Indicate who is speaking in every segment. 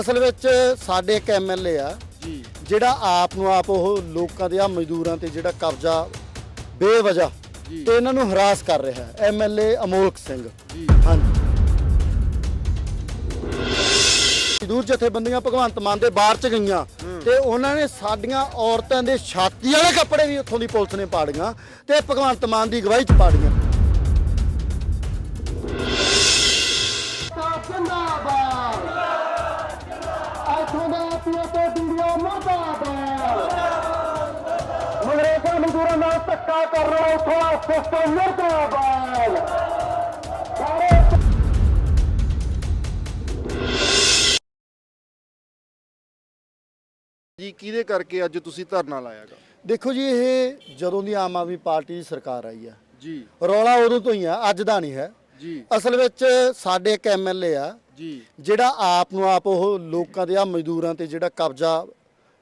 Speaker 1: ਅਸਲ ਵਿੱਚ ਸਾਡੇ ਇੱਕ ਐਮਐਲਏ ਆ
Speaker 2: ਜੀ।
Speaker 1: ਜਿਹੜਾ ਆਪ ਨੂੰ ਆਪ ਉਹ ਲੋਕਾਂ ਦੇ ਆ ਮਜ਼ਦੂਰਾਂ ਤੇ ਜਿਹੜਾ ਕਬਜ਼ਾ ਬੇਵਜ੍ਹਾ। ਤੇ ਇਹਨਾਂ ਨੂੰ ਹਰਾਸ ਕਰ ਰਿਹਾ ਹੈ। ਐਮਐਲਏ ਅਮੋਲਕ ਸਿੰਘ।
Speaker 2: ਜੀ।
Speaker 1: ਹਾਂਜੀ। ਮਜ਼ਦੂਰ ਜਥੇਬੰਦੀਆਂ ਭਗਵੰਤ ਮਾਨ ਦੇ ਬਾਹਰ ਚ ਗਈਆਂ ਤੇ ਉਹਨਾਂ ਨੇ ਸਾਡੀਆਂ ਔਰਤਾਂ ਦੇ ਛਾਤੀ ਵਾਲੇ ਕੱਪੜੇ ਵੀ ਉੱਥੋਂ ਦੀ ਪੁਲਿਸ ਨੇ ਪਾੜੀਆਂ ਤੇ ਭਗਵੰਤ ਮਾਨ ਦੀ ਅਗਵਾਈ ਚ ਪਾੜੀਆਂ। ਧੱਕਾ ਕਰ ਰਿਹਾ ਉਥੋਂ ਦਾ ਸਿਸਟਮ ਮਰਦਾਬਾਦ। ਸਾਰੇ
Speaker 2: ਜੀ ਕਿਹਦੇ ਕਰਕੇ ਅੱਜ ਤੁਸੀਂ ਧਰਨਾ ਲਾਇਆਗਾ
Speaker 1: ਦੇਖੋ ਜੀ ਇਹ ਜਦੋਂ ਦੀ ਆਮ ਆਦਮੀ ਪਾਰਟੀ ਦੀ ਸਰਕਾਰ ਆਈ ਆ
Speaker 2: ਜੀ।
Speaker 1: ਰੌਲਾ ਉਦੋਂ ਤੋਂ ਹੀ ਆ ਅੱਜ ਦਾ ਨਹੀਂ ਹੈ।
Speaker 2: ਜੀ।
Speaker 1: ਅਸਲ ਵਿੱਚ ਸਾਡੇ ਇੱਕ ਐਮਐਲਏ ਆ
Speaker 2: ਜੀ।
Speaker 1: ਜਿਹੜਾ ਆਪ ਨੂੰ ਆਪ ਉਹ ਲੋਕਾਂ ਦੇ ਆ ਮਜ਼ਦੂਰਾਂ ਤੇ ਜਿਹੜਾ ਕਬਜ਼ਾ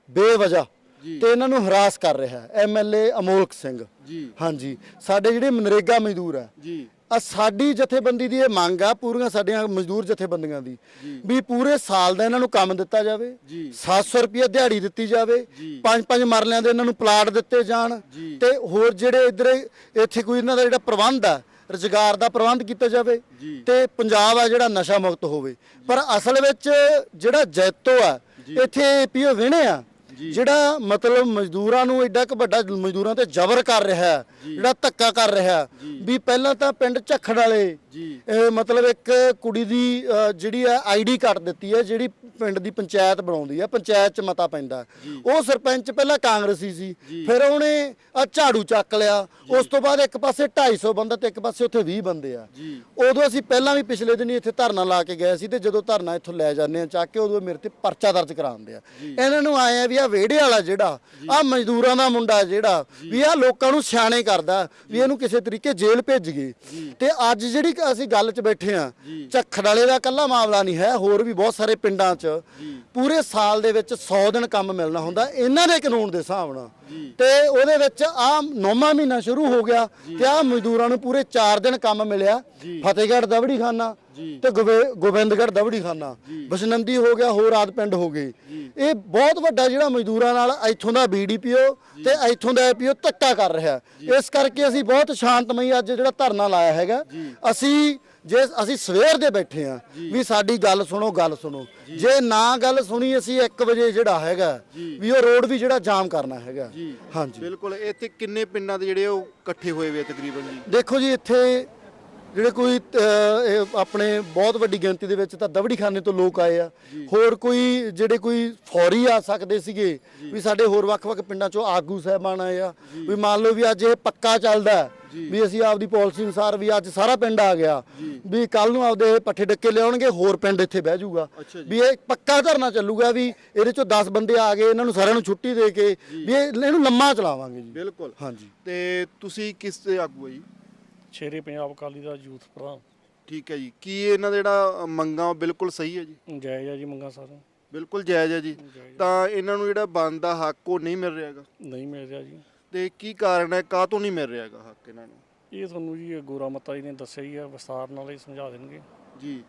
Speaker 1: ਬੇਵਜ੍ਹਾ
Speaker 2: ਜੀ।
Speaker 1: ਤੇ ਇਹਨਾਂ ਨੂੰ ਹਰਾਸ ਕਰ ਰਿਹਾ ਹੈ ਐਮਐਲਏ ਅਮੋਲਕ ਸਿੰਘ
Speaker 2: ਜੀ
Speaker 1: ਹਾਂਜੀ ਸਾਡੇ ਜਿਹੜੇ ਮਨਰੇਗਾ ਮਜ਼ਦੂਰ ਆ
Speaker 2: ਜੀ
Speaker 1: ਆ ਸਾਡੀ ਜਥੇਬੰਦੀ ਦੀ ਇਹ ਮੰਗ ਆ ਪੂਰੀਆਂ ਸਾਡੀਆਂ ਮਜ਼ਦੂਰ ਜਥੇਬੰਦੀਆਂ ਦੀ। ਵੀ ਪੂਰੇ ਸਾਲ ਦਾ ਇਹਨਾਂ ਨੂੰ ਕੰਮ ਦਿੱਤਾ ਜਾਵੇ
Speaker 2: ਜੀ।
Speaker 1: 700 ਰੁਪਏ ਦਿਹਾੜੀ ਦਿੱਤੀ ਜਾਵੇ। ਪੰਜ ਪੰਜ ਮਰਲਿਆਂ ਦੇ ਇਹਨਾਂ ਨੂੰ ਪਲਾਟ ਦਿੱਤੇ ਜਾਣ। ਤੇ ਹੋਰ ਜਿਹੜੇ ਇਧਰ ਇੱਥੇ ਕੋਈ ਇਹਨਾਂ ਦਾ ਜਿਹੜਾ ਪ੍ਰਬੰਧ ਆ ਰੁਜ਼ਗਾਰ ਦਾ ਪ੍ਰਬੰਧ ਕੀਤਾ ਜਾਵੇ। ਤੇ ਪੰਜਾਬ ਆ ਜਿਹੜਾ ਨਸ਼ਾ ਮੁਕਤ ਹੋਵੇ ਪਰ ਅਸਲ ਵਿੱਚ ਜਿਹੜਾ ਜੈਤੋ ਆ। ਇੱਥੇ ਪੀਓ ਵਿਹਣੇ ਆ। ਜਿਹੜਾ ਮਤਲਬ ਮਜ਼ਦੂਰਾਂ ਨੂੰ ਐਡਾ ਕੁ ਵੱਡਾ ਮਜ਼ਦੂਰਾਂ ਤੇ ਜ਼ਬਰ ਕਰ ਰਿਹਾ ਹੈ, ਜਿਹੜਾ ਧੱਕਾ ਕਰ ਰਿਹਾ। ਵੀ ਪਹਿਲਾਂ ਤਾਂ ਪਿੰਡ ਝੱਖੜ ਵਾਲੇ
Speaker 2: ਜੀ।
Speaker 1: ਇਹ ਮਤਲਬ ਇੱਕ ਕੁੜੀ ਦੀ ਅ, ਜਿਹੜੀ ਹੈ ਆਈਡੀ ਕਾਰਡ ਦਿੱਤੀ ਹੈ ਜਿਹੜੀ ਪਿੰਡ ਦੀ ਪੰਚਾਇਤ ਬਣਾਉਂਦੀ ਹੈ ਪੰਚਾਇਤ ਚ ਮਤਾ ਪੈਂਦਾ। ਉਹ ਸਰਪੰਚ ਪਹਿਲਾਂ ਕਾਂਗਰਸੀ ਸੀ। ਫਿਰ ਉਹਨੇ ਆ ਝਾੜੂ ਚੱਕ ਲਿਆ। ਉਸ ਤੋਂ ਬਾਅਦ ਇੱਕ ਪਾਸੇ 250 ਬੰਦਾ ਤੇ ਇੱਕ ਪਾਸੇ ਉੱਥੇ 20 ਬੰਦੇ ਆ।
Speaker 2: ਜੀ।
Speaker 1: ਉਦੋਂ ਅਸੀਂ ਪਹਿਲਾਂ ਵੀ ਪਿਛਲੇ ਦਿਨੀ ਇੱਥੇ ਧਰਨਾ ਲਾ ਕੇ ਗਏ ਸੀ ਤੇ ਜਦੋਂ ਧਰਨਾ ਇੱਥੋਂ ਲੈ ਜਾਂਦੇ ਆ ਚੱਕ ਕੇ ਉਦੋਂ ਮੇਰੇ ਤੇ ਪਰਚਾ ਦਰਜ ਕਰਾਉਂਦੇ ਆ। ਇਹਨਾਂ ਨੂੰ ਆਏ ਆ ਵੀ ਆ ਵਿਹੜੇ ਵਾਲਾ ਜਿਹੜਾ ਆ ਮਜ਼ਦੂਰਾਂ ਦਾ ਮੁੰਡਾ ਜਿਹੜਾ ਵੀ ਆ ਲੋਕਾਂ ਨੂੰ ਸਿਆਣੇ ਕਰਦਾ ਵੀ ਇਹਨੂੰ ਕਿਸੇ ਤਰੀਕੇ ਜੇਲ੍ਹ ਭੇਜ ਗਏ। ਤੇ ਅੱਜ ਜਿਹੜੀ ਅਸੀਂ ਗੱਲ 'ਚ ਬੈਠੇ ਆ। ਝੱਖੜ ਵਾਲੇ ਦਾ ਕੱਲਾ ਮਾਮਲਾ ਨਹੀਂ ਹੈ ਹੋਰ ਵੀ ਬਹੁਤ ਸਾਰੇ ਪਿੰਡਾਂ 'ਚ। ਪੂਰੇ ਸਾਲ ਦੇ ਵਿੱਚ 100 ਦਿਨ ਕੰਮ ਮਿਲਣਾ ਹੁੰਦਾ ਇਹਨਾਂ ਦੇ ਕਾਨੂੰਨ ਦੇ ਹਿਸਾਬ ਨਾਲ। ਤੇ ਉਹਦੇ ਵਿੱਚ ਆ ਨੌਵਾਂ ਮਹੀਨਾ ਸ਼ੁਰੂ ਹੋ ਗਿਆ ਤੇ ਆ ਮਜ਼ਦੂਰਾਂ ਨੂੰ ਪੂਰੇ 4 ਦਿਨ ਕੰਮ ਮਿਲਿਆ। ਫਤਿਹਗੜ੍ਹ ਦਵੜੀ ਖਾਨਾ। ਤੇ ਗੋਬਿ- ਗੋਬਿੰਦਗੜ੍ਹ ਦਵੜੀ ਖਾਨਾ ਬਸਨੰਦੀ ਹੋ ਗਿਆ ਹੋਰ ਆਦ ਪਿੰਡ ਹੋ ਗਏ। ਇਹ ਬਹੁਤ ਵੱਡਾ ਜਿਹੜਾ ਮਜ਼ਦੂਰਾਂ ਨਾਲ ਇੱਥੋਂ ਦਾ ਬੀਡੀਪੀਓ ਤੇ ਇੱਥੋਂ ਦਾ ਐਪੀਓ ਧੱਕਾ ਕਰ ਰਿਹਾ। ਇਸ ਕਰਕੇ ਅਸੀਂ ਬਹੁਤ ਸ਼ਾਂਤਮਈ ਅੱਜ ਜਿਹੜਾ ਧਰਨਾ ਲਾਇਆ ਹੈਗਾ। ਅਸੀਂ ਜੇ ਅਸੀਂ ਸਵੇਰ ਦੇ ਬੈਠੇ ਆ ਵੀ ਸਾਡੀ ਗੱਲ ਸੁਣੋ ਗੱਲ ਸੁਣੋ। ਜੇ। ਨਾ ਗੱਲ ਸੁਣੀ ਅਸੀਂ 1 ਵਜੇ ਜਿਹੜਾ ਹੈਗਾ ਵੀ ਉਹ ਰੋਡ ਵੀ ਜਿਹੜਾ ਜਾਮ ਕਰਨਾ ਹੈਗਾ। ਹਾਂਜੀ।
Speaker 2: ਬਿਲਕੁਲ ਇੱਥੇ ਕਿੰਨੇ ਪਿੰਡਾਂ ਦੇ ਜਿਹੜੇ ਉਹ ਇਕੱਠੇ ਹੋਏ ਹੋਏ ਆ ਤਕਰੀਬਨ ਜੀ?
Speaker 1: ਦੇਖੋ ਜੀ ਇੱਥੇ ਜਿਹੜੇ ਕੋਈ ਅਹ, ਇਹ ਆਪਣੇ ਬਹੁਤ ਵੱਡੀ ਗਿਣਤੀ ਦੇ ਵਿੱਚ ਤਾਂ ਦਵੜੀ ਖਾਨੇ ਤੋਂ ਲੋਕ ਆਏ ਆ। ਹੋਰ ਕੋਈ ਜਿਹੜੇ ਕੋਈ ਫੌਰੀ ਆ ਸਕਦੇ ਸੀਗੇ ਵੀ ਸਾਡੇ ਹੋਰ ਵੱਖ-ਵੱਖ ਪਿੰਡਾਂ ਚੋਂ ਆਗੂ ਸਾਹਿਬਾਨ ਆਏ ਆ। ਵੀ ਮੰਨ ਲਓ ਵੀ ਅੱਜ ਇਹ ਪੱਕਾ ਚੱਲਦਾ ਹੈ, ਵੀ ਅਸੀਂ ਆਪਦੀ ਪਾਲਿਸੀ ਅਨੁਸਾਰ ਵੀ ਅੱਜ ਸਾਰਾ ਪਿੰਡ ਆ ਗਿਆ। ਵੀ ਕੱਲ ਨੂੰ ਆਪਦੇ ਪੱਠੇ ਡੱਕੇ ਲਿਆਉਣਗੇ ਹੋਰ ਪਿੰਡ ਇੱਥੇ ਬਹਿ ਜਾਊਗਾ।
Speaker 2: ਅੱਛਾ ਜੀ।
Speaker 1: ਵੀ ਇਹ ਪੱਕਾ ਧਰਨਾ ਚੱਲੂਗਾ ਵੀ ਇਹਦੇ ਚੋਂ 10 ਬੰਦੇ ਆ ਗਏ ਇਹਨਾਂ ਨੂੰ ਸਾਰਿਆਂ ਨੂੰ ਛੁੱਟੀ ਦੇ ਕੇ ਵੀ ਇਹ ਇਹਨੂੰ ਲੰਮਾ ਚਲਾਵਾਂਗੇ ਜੀ।
Speaker 2: ਬਿਲਕੁਲ।
Speaker 1: ਹਾਂਜੀ।
Speaker 2: ਤੇ ਤੁਸੀਂ ਕਿਸ ਦੇ ਆਗੂ ਆ ਜੀ?
Speaker 3: ਸ਼ੇਰੇ ਪੰਜਾਬ ਅਕਾਲੀ ਦਾ ਯੂਥ ਪ੍ਰਧਾਨ
Speaker 2: ਠੀਕ ਹੈ ਜੀ। ਕੀ ਇਹਨਾਂ ਦਾ ਜਿਹੜਾ ਮੰਗਾਂ ਬਿਲਕੁਲ ਸਹੀ ਹੈ ਜੀ?
Speaker 3: ਜਾਇਜ਼ ਆ ਜੀ ਮੰਗਾ ਸਾਰਿਆਂ
Speaker 2: ਬਿਲਕੁਲ ਜਾਇਜ਼ ਹੈ ਜੀ।
Speaker 3: ਜਾਇਜ਼।
Speaker 2: ਤਾਂ ਇਹਨਾਂ ਨੂੰ ਜਿਹੜਾ ਬਣਦਾ ਹੱਕ ਉਹ ਨਹੀਂ ਮਿਲ ਰਿਹਾਗਾ
Speaker 3: ਨਹੀਂ ਮਿਲ ਰਿਹਾ ਜੀ।
Speaker 2: ਤੇ ਕੀ ਕਾਰਨ ਹੈ? ਕਾਹ ਤੋਂ ਨਹੀਂ ਮਿਲ ਰਿਹਾਗਾ ਹੱਕ ਇਹਨਾਂ ਨੂੰ?
Speaker 3: ਇਹ ਤੁਹਾਨੂੰ ਜੀ ਇਹ ਗੋਰਾ ਮੱਤਾ ਜੀ ਨੇ ਦੱਸਿਆ ਹੀ ਆ ਵਿਸਤਾਰ ਨਾਲ ਹੀ ਸਮਝਾ ਦੇਣਗੇ।
Speaker 2: ਜੀ।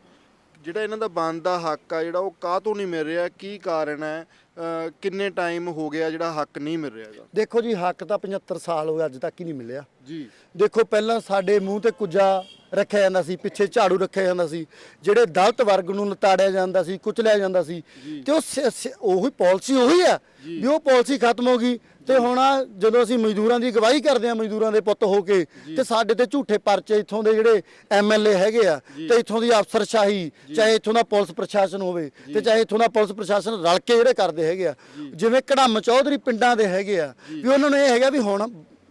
Speaker 2: ਜਿਹੜਾ ਇਹਨਾਂ ਦਾ ਬਣਦਾ ਹੱਕ ਆ ਜਿਹੜਾ ਉਹ ਕਾਹ ਤੋਂ ਨਹੀਂ ਮਿਲ ਰਿਹਾ ਕੀ ਕਾਰਨ ਹੈ ਅਹ ਕਿੰਨੇ ਟਾਈਮ ਹੋ ਗਿਆ ਜਿਹੜਾ ਹੱਕ ਨਹੀਂ ਮਿਲ ਰਿਹਾਗਾ
Speaker 1: ਦੇਖੋ ਜੀ ਹੱਕ ਤਾਂ 75 ਸਾਲ ਹੋ ਗਏ ਅੱਜ ਤੱਕ ਹੀ ਨਹੀਂ ਮਿਲਿਆ।
Speaker 2: ਜੀ।
Speaker 1: ਦੇਖੋ ਪਹਿਲਾਂ ਸਾਡੇ ਮੂੰਹ ਤੇ ਕੁੱਜਾ ਰੱਖਿਆ ਜਾਂਦਾ ਸੀ ਪਿੱਛੇ ਝਾੜੂ ਰੱਖਿਆ ਜਾਂਦਾ ਸੀ ਜਿਹੜੇ ਦਲਿਤ ਵਰਗ ਨੂੰ ਨਤਾੜਿਆ ਜਾਂਦਾ ਸੀ ਕੁਚਲਿਆ ਜਾਂਦਾ ਸੀ ਤੇ ਉਹ ਸ- ਸ- ਉਹੀ ਪਾਲਿਸੀ ਉਹੀ ਆ ਵੀ ਉਹ ਪਾਲਿਸੀ ਖਤਮ ਹੋ ਗਈ ਤੇ ਹੁਣ ਆਹ ਜਦੋਂ ਅਸੀਂ ਮਜ਼ਦੂਰਾਂ ਦੀ ਗਵਾਹੀ ਕਰਦੇ ਆ ਮਜ਼ਦੂਰਾਂ ਦੇ ਪੁੱਤ ਹੋ ਕੇ ਤੇ ਸਾਡੇ ਤੇ ਝੂਠੇ ਪਰਚੇ ਇੱਥੋਂ ਦੇ ਜਿਹੜੇ ਐਮਐਲਏ ਹੈਗੇ ਆ ਤੇ ਇੱਥੋਂ ਦੀ ਅਫਸਰਸ਼ਾਹੀ ਚਾਹੇ ਇੱਥੋਂ ਦਾ ਪੁਲਿਸ ਪ੍ਰਸ਼ਾਸਨ ਹੋਵੇ ਤੇ ਚਾਹੇ ਇੱਥੋਂ ਦਾ ਪੁਲਿਸ ਪ੍ਰਸ਼ਾਸਨ ਰਲ ਕੇ ਜਿਹੜੇ ਕਰਦੇ ਹੈਗੇ ਆ ਜਿਵੇਂ ਕੜਮ ਚੌਧਰੀ ਪਿੰਡਾਂ ਦੇ ਹੈਗੇ ਆ ਵੀ ਉਹਨਾਂ ਨੂੰ ਇਹ ਹੈਗਾ ਵੀ ਹੁਣ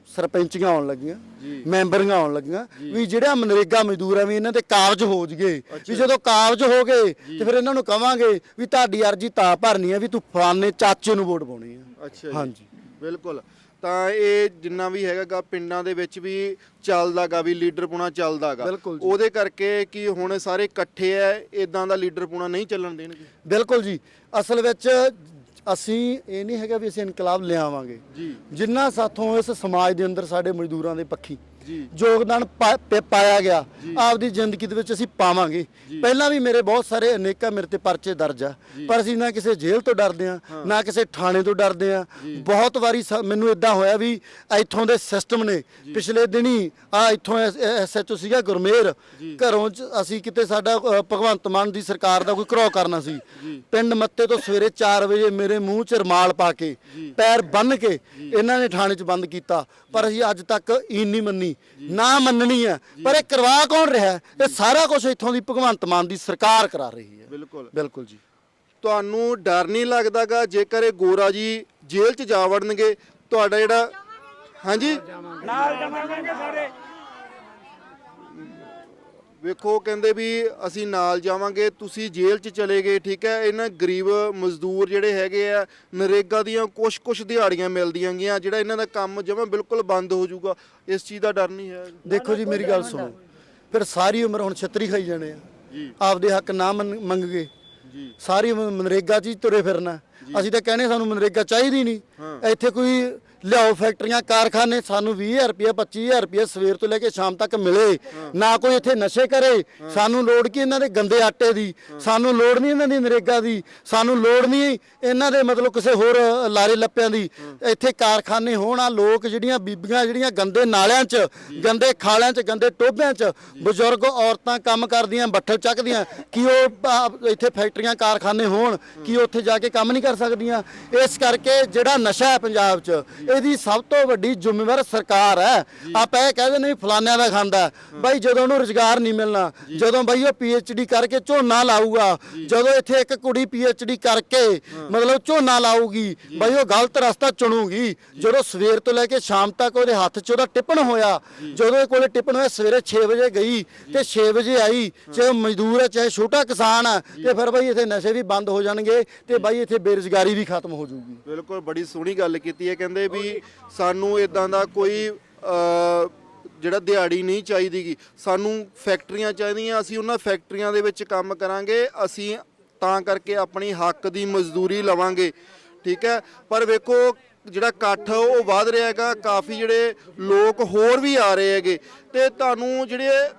Speaker 1: ਸਰਪੰਚੀਆਂ ਆਉਣ ਲੱਗੀਆਂ। ਮੈਂਬਰੀਆਂ ਆਉਣ ਲੱਗੀਆਂ ਵੀ ਜਿਹੜਾ ਮਨਰੇਗਾ ਮਜ਼ਦੂਰ ਆ ਵੀ ਇਹਨਾਂ ਤੇ ਕਾਬਜ ਹੋ ਜਗੇ ਵੀ ਜਦੋਂ ਕਾਬਜ ਹੋ ਗਏ ਤੇ ਫਿਰ ਇਹਨਾਂ ਨੂੰ ਕਵਾਂਗੇ ਵੀ ਤੁਹਾਡੀ ਅਰਜੀ ਤਾਂ ਭਰਨੀ ਹੈ ਵੀ ਤੂੰ ਫਲਾਣੇ ਚਾਚੇ ਨੂੰ ਵੋਟ ਪਾਉਣੀ ਆ।
Speaker 2: ਅੱਛਾ
Speaker 1: ਹਾਂਜੀ।
Speaker 2: ਬਿਲਕੁਲ। ਤਾਂ ਇਹ ਜਿੰਨਾ ਵੀ ਹੈਗਾਗਾ ਪਿੰਡਾਂ ਦੇ ਵਿੱਚ ਵੀ ਚੱਲਦਾਗਾ ਵੀ ਲੀਡਰ ਪੁਣਾ ਚੱਲਦਾਗਾ। ਉਹਦੇ ਕਰਕੇ ਕਿ ਹੁਣ ਸਾਰੇ ਇਕੱਠੇ ਐ ਇਦਾਂ ਦਾ ਲੀਡਰ ਪੁਣਾ ਨਹੀਂ ਚੱਲਣ ਦੇਣਗੇ?
Speaker 1: ਬਿਲਕੁਲ ਜੀ। ਅਸਲ ਵਿੱਚ ਅਸੀਂ ਇਹ ਨਹੀਂ ਹੈਗਾ ਵੀ ਅਸੀਂ ਇਨਕਲਾਬ ਲਿਆਵਾਂਗੇ
Speaker 2: ਜੀ
Speaker 1: ਜਿੰਨਾ ਸਾਥੋਂ ਇਸ ਸਮਾਜ ਦੇ ਅੰਦਰ ਸਾਡੇ ਮਜ਼ਦੂਰਾਂ ਦੇ ਪੱਖੀ। ਯੋਗਦਾਨ ਪਾਇਆ ਗਿਆ। ਆਪਦੀ ਜ਼ਿੰਦਗੀ ਦੇ ਵਿੱਚ ਅਸੀਂ ਪਾਵਾਂਗੇ। ਪਹਿਲਾਂ ਵੀ ਮੇਰੇ ਬਹੁਤ ਸਾਰੇ ਅਨੇਕਾਂ ਮੇਰੇ ਤੇ ਪਰਚੇ ਦਰਜ ਆ। ਪਰ ਅਸੀਂ ਨਾ ਕਿਸੇ ਜੇਲ੍ਹ ਤੋਂ ਡਰਦੇ ਆ ਨਾ ਕਿਸੇ ਥਾਣੇ ਤੋਂ ਡਰਦੇ ਆ। ਬਹੁਤ ਵਾਰੀ ਮੈਨੂੰ ਇਦਾਂ ਹੋਇਆ ਵੀ ਇੱਥੋਂ ਦੇ ਸਿਸਟਮ ਨੇ ਪਿਛਲੇ ਦਿਨੀ ਆ ਇੱਥੋਂ ਐਸਐਚਓ ਸੀਗਾ ਗੁਰਮੇਰ। ਘਰੋਂ ਚ ਅਸੀਂ ਕਿਤੇ ਸਾਡਾ ਭਗਵੰਤ ਮਾਨ ਦੀ ਸਰਕਾਰ ਦਾ ਕੋਈ ਘਰੋ ਕਰਨਾ ਸੀ। ਪਿੰਡ ਮੱਤੇ ਤੋਂ ਸਵੇਰੇ 4 ਵਜੇ ਮੇਰੇ ਮੂੰਹ 'ਚ ਰਮਾਲ ਪਾ ਕੇ ਪੈਰ ਬੰਨ ਕੇ ਇਹਨਾਂ ਨੇ ਥਾਣੇ 'ਚ ਬੰਦ ਕੀਤਾ। ਪਰ ਅਸੀਂ ਅੱਜ ਤੱਕ ਈਨ ਨਹੀਂ ਮੰਨੀ। ਨਾ ਮੰਨਣੀ ਹੈ। ਪਰ ਇਹ ਕਰਵਾ ਕੌਣ ਰਿਹਾ ਹੈ? ਇਹ ਸਾਰਾ ਕੁਝ ਇੱਥੋਂ ਦੀ ਭਗਵੰਤ ਮਾਨ ਦੀ ਸਰਕਾਰ ਕਰਾ ਰਹੀ ਹੈ।
Speaker 2: ਬਿਲਕੁਲ।
Speaker 1: ਬਿਲਕੁਲ ਜੀ।
Speaker 2: ਤੁਹਾਨੂੰ ਡਰ ਨਹੀਂ ਲੱਗਦਾਗਾ? ਜੇਕਰ ਇਹ ਗੋਰਾ ਜੀ ਜੇਲ੍ਹ 'ਚ ਜਾ ਵੜਨਗੇ ਤੁਹਾਡਾ ਜਿਹੜਾ ਹਾਂਜੀ?
Speaker 4: ਨਾਲ ਜਾਵਾਂਗੇ ਸਾਰੇ।
Speaker 2: ਵੇਖੋ ਕਹਿੰਦੇ ਵੀ ਅਸੀਂ ਨਾਲ ਜਾਵਾਂਗੇ ਤੁਸੀਂ ਜੇਲ੍ਹ 'ਚ ਚਲੇ ਗਏ ਠੀਕ ਹੈ? ਇਹਨਾਂ ਗਰੀਬ ਮਜ਼ਦੂਰ ਜਿਹੜੇ ਹੈਗੇ ਆ ਨਰੇਗਾ ਦੀਆਂ ਕੁਛ ਕੁਛ ਦਿਹਾੜੀਆਂ ਮਿਲਦੀਆਂ ਗੀਆਂ ਜਿਹੜਾ ਇਹਨਾਂ ਦਾ ਕੰਮ ਜਮਾਂ ਬਿਲਕੁਲ ਬੰਦ ਹੋ ਜਾਊਗਾ। ਇਸ ਚੀਜ਼ ਦਾ ਡਰ ਨਹੀਂ ਹੈ।
Speaker 1: ਦੇਖੋ ਜੀ ਮੇਰੀ ਗੱਲ ਸੁਣੋ। ਫਿਰ ਸਾਰੀ ਉਮਰ ਹੁਣ ਛਤਰੀ ਖਾਈ ਜਾਣੇ ਆ।
Speaker 2: ਜੀ।
Speaker 1: ਆਪਦੇ ਹੱਕ ਨਾ ਮੰਗ ਗਏ
Speaker 2: ਜੀ।
Speaker 1: ਸਾਰੀ ਉਮਰ ਮਨਰੇਗਾ 'ਚ ਹੀ ਤੁਰੇ ਫਿਰਨਾ। ਅਸੀਂ ਤਾਂ ਕਹਿੰਦੇ ਸਾਨੂੰ ਮਨਰੇਗਾ ਚਾਹੀਦੀ ਨਹੀਂ। ਇੱਥੇ ਕੋਈ ਲਿਆਓ ਫੈਕਟਰੀਆਂ, ਕਾਰਖਾਨੇ, ਸਾਨੂੰ 20000 ਰੁਪਏ 25000 ਰੁਪਏ ਸਵੇਰ ਤੋਂ ਲੈ ਕੇ ਸ਼ਾਮ ਤੱਕ ਮਿਲੇ। ਨਾ ਕੋਈ ਇੱਥੇ ਨਸ਼ੇ ਕਰੇ। ਸਾਨੂੰ ਲੋੜ ਕੀ ਇਹਨਾਂ ਦੇ ਗੰਦੇ ਆਟੇ ਦੀ? ਸਾਨੂੰ ਲੋੜ ਨਹੀਂ ਇਹਨਾਂ ਦੀ ਨਰੇਗਾ ਦੀ? ਸਾਨੂੰ ਲੋੜ ਨਹੀਂ ਇਹਨਾਂ ਦੇ ਮਤਲਬ ਕਿਸੇ ਹੋਰ ਲਾਰੇ ਲੱਪਿਆਂ ਦੀ? ਇੱਥੇ ਕਾਰਖਾਨੇ ਹੋਣ ਆ ਲੋਕ ਜਿਹੜੀਆਂ ਬੀਬੀਆਂ, ਜਿਹੜੀਆਂ ਗੰਦੇ ਨਾਲਿਆਂ 'ਚ, ਗੰਦੇ ਖਾਲਿਆਂ 'ਚ, ਗੰਦੇ ਟੋਭਿਆਂ 'ਚ, ਬਜ਼ੁਰਗ ਔਰਤਾਂ ਕੰਮ ਕਰਦੀਆਂ, ਬੱਠਲ ਚੱਕਦੀਆਂ, ਕੀ ਉਹ ਇੱਥੇ ਫੈਕਟਰੀਆਂ, ਕਾਰਖਾਨੇ ਹੋਣ, ਕੀ ਉੱਥੇ ਜਾ ਕੇ ਕੰਮ ਨਹੀਂ ਕਰ ਸਕਦੀਆਂ? ਇਸ ਕਰਕੇ ਜਿਹੜਾ ਨਸ਼ਾ ਹੈ ਪੰਜਾਬ 'ਚ ਇਹਦੀ ਸਭ ਤੋਂ ਵੱਡੀ ਜ਼ਿੰਮੇਵਾਰ ਸਰਕਾਰ ਹੈ। ਆਪਾਂ ਇਹ ਕਹਿੰਦੇ ਨੇ ਵੀ ਫਲਾਨਿਆਂ ਦਾ ਖਾਂਦਾ ਬਾਈ ਜਦੋਂ ਉਹਨੂੰ ਰੁਜ਼ਗਾਰ ਨਹੀਂ ਮਿਲਣਾ ਜਦੋਂ ਬਾਈ ਉਹ ਡੀ ਕਰਕੇ ਝੋਨਾ ਲਾਊਗਾ ਜਦੋਂ ਇੱਥੇ ਇੱਕ ਕੁੜੀ ਡੀ ਕਰਕੇ ਮਤਲਬ ਝੋਨਾ ਲਾਊਗੀ ਬਾਈ ਉਹ ਗਲਤ ਰਸਤਾ ਚੁਣੂਗੀ। ਜਦੋਂ ਸਵੇਰ ਤੋਂ ਲੈ ਕੇ ਸ਼ਾਮ ਤੱਕ ਉਹਦੇ ਹੱਥ 'ਚ ਉਹਦਾ ਟਿੱਪਣ ਹੋਇਆ ਜਦੋਂ ਇਹ ਕੋਲੇ ਟਿੱਪਣ ਹੋਇਆ ਸਵੇਰੇ 6 ਵਜੇ ਗਈ ਤੇ 6 ਵਜੇ ਆਈ ਚਾਹੇ ਉਹ ਮਜ਼ਦੂਰ ਹੈ ਚਾਹੇ ਛੋਟਾ ਕਿਸਾਨ ਹੈ ਤੇ ਫਿਰ ਬਾਈ ਇੱਥੇ ਨਸ਼ੇ ਵੀ ਬੰਦ ਹੋ ਜਾਣਗੇ ਤੇ ਬਾਈ ਇੱਥੇ ਬੇਰੁਜ਼ਗਾਰੀ ਵੀ ਖਤਮ ਹੋ ਜਾਊਗੀ।
Speaker 2: ਬਿਲਕੁਲ ਬੜੀ ਸੋਹਣੀ ਗੱਲ ਕੀਤੀ ਹੈ। ਕਹਿੰਦੇ ਵੀ ਸਾਨੂੰ ਇਦਾਂ ਦਾ ਕੋਈ ਜਿਹੜਾ ਦਿਹਾੜੀ ਨਹੀਂ ਚਾਹੀਦੀਗੀ। ਸਾਨੂੰ ਫੈਕਟਰੀਆਂ ਚਾਹੀਦੀਆਂ, ਅਸੀਂ ਉਹਨਾਂ ਫੈਕਟਰੀਆਂ ਦੇ ਵਿੱਚ ਕੰਮ ਕਰਾਂਗੇ, ਅਸੀਂ ਤਾਂ ਕਰਕੇ ਆਪਣੀ ਹੱਕ ਦੀ ਮਜ਼ਦੂਰੀ ਲਵਾਂਗੇ, ਠੀਕ ਹੈ? ਪਰ ਵੇਖੋ, ਜਿਹੜਾ ਇਕੱਠ ਉਹ ਵਧ ਰਿਹਾ ਹੈਗਾ, ਕਾਫੀ ਜਿਹੜੇ ਲੋਕ ਹੋਰ ਵੀ ਆ ਰਹੇ ਹੈਗੇ। ਤੇ ਤੁਹਾਨੂੰ ਜਿਹੜੇ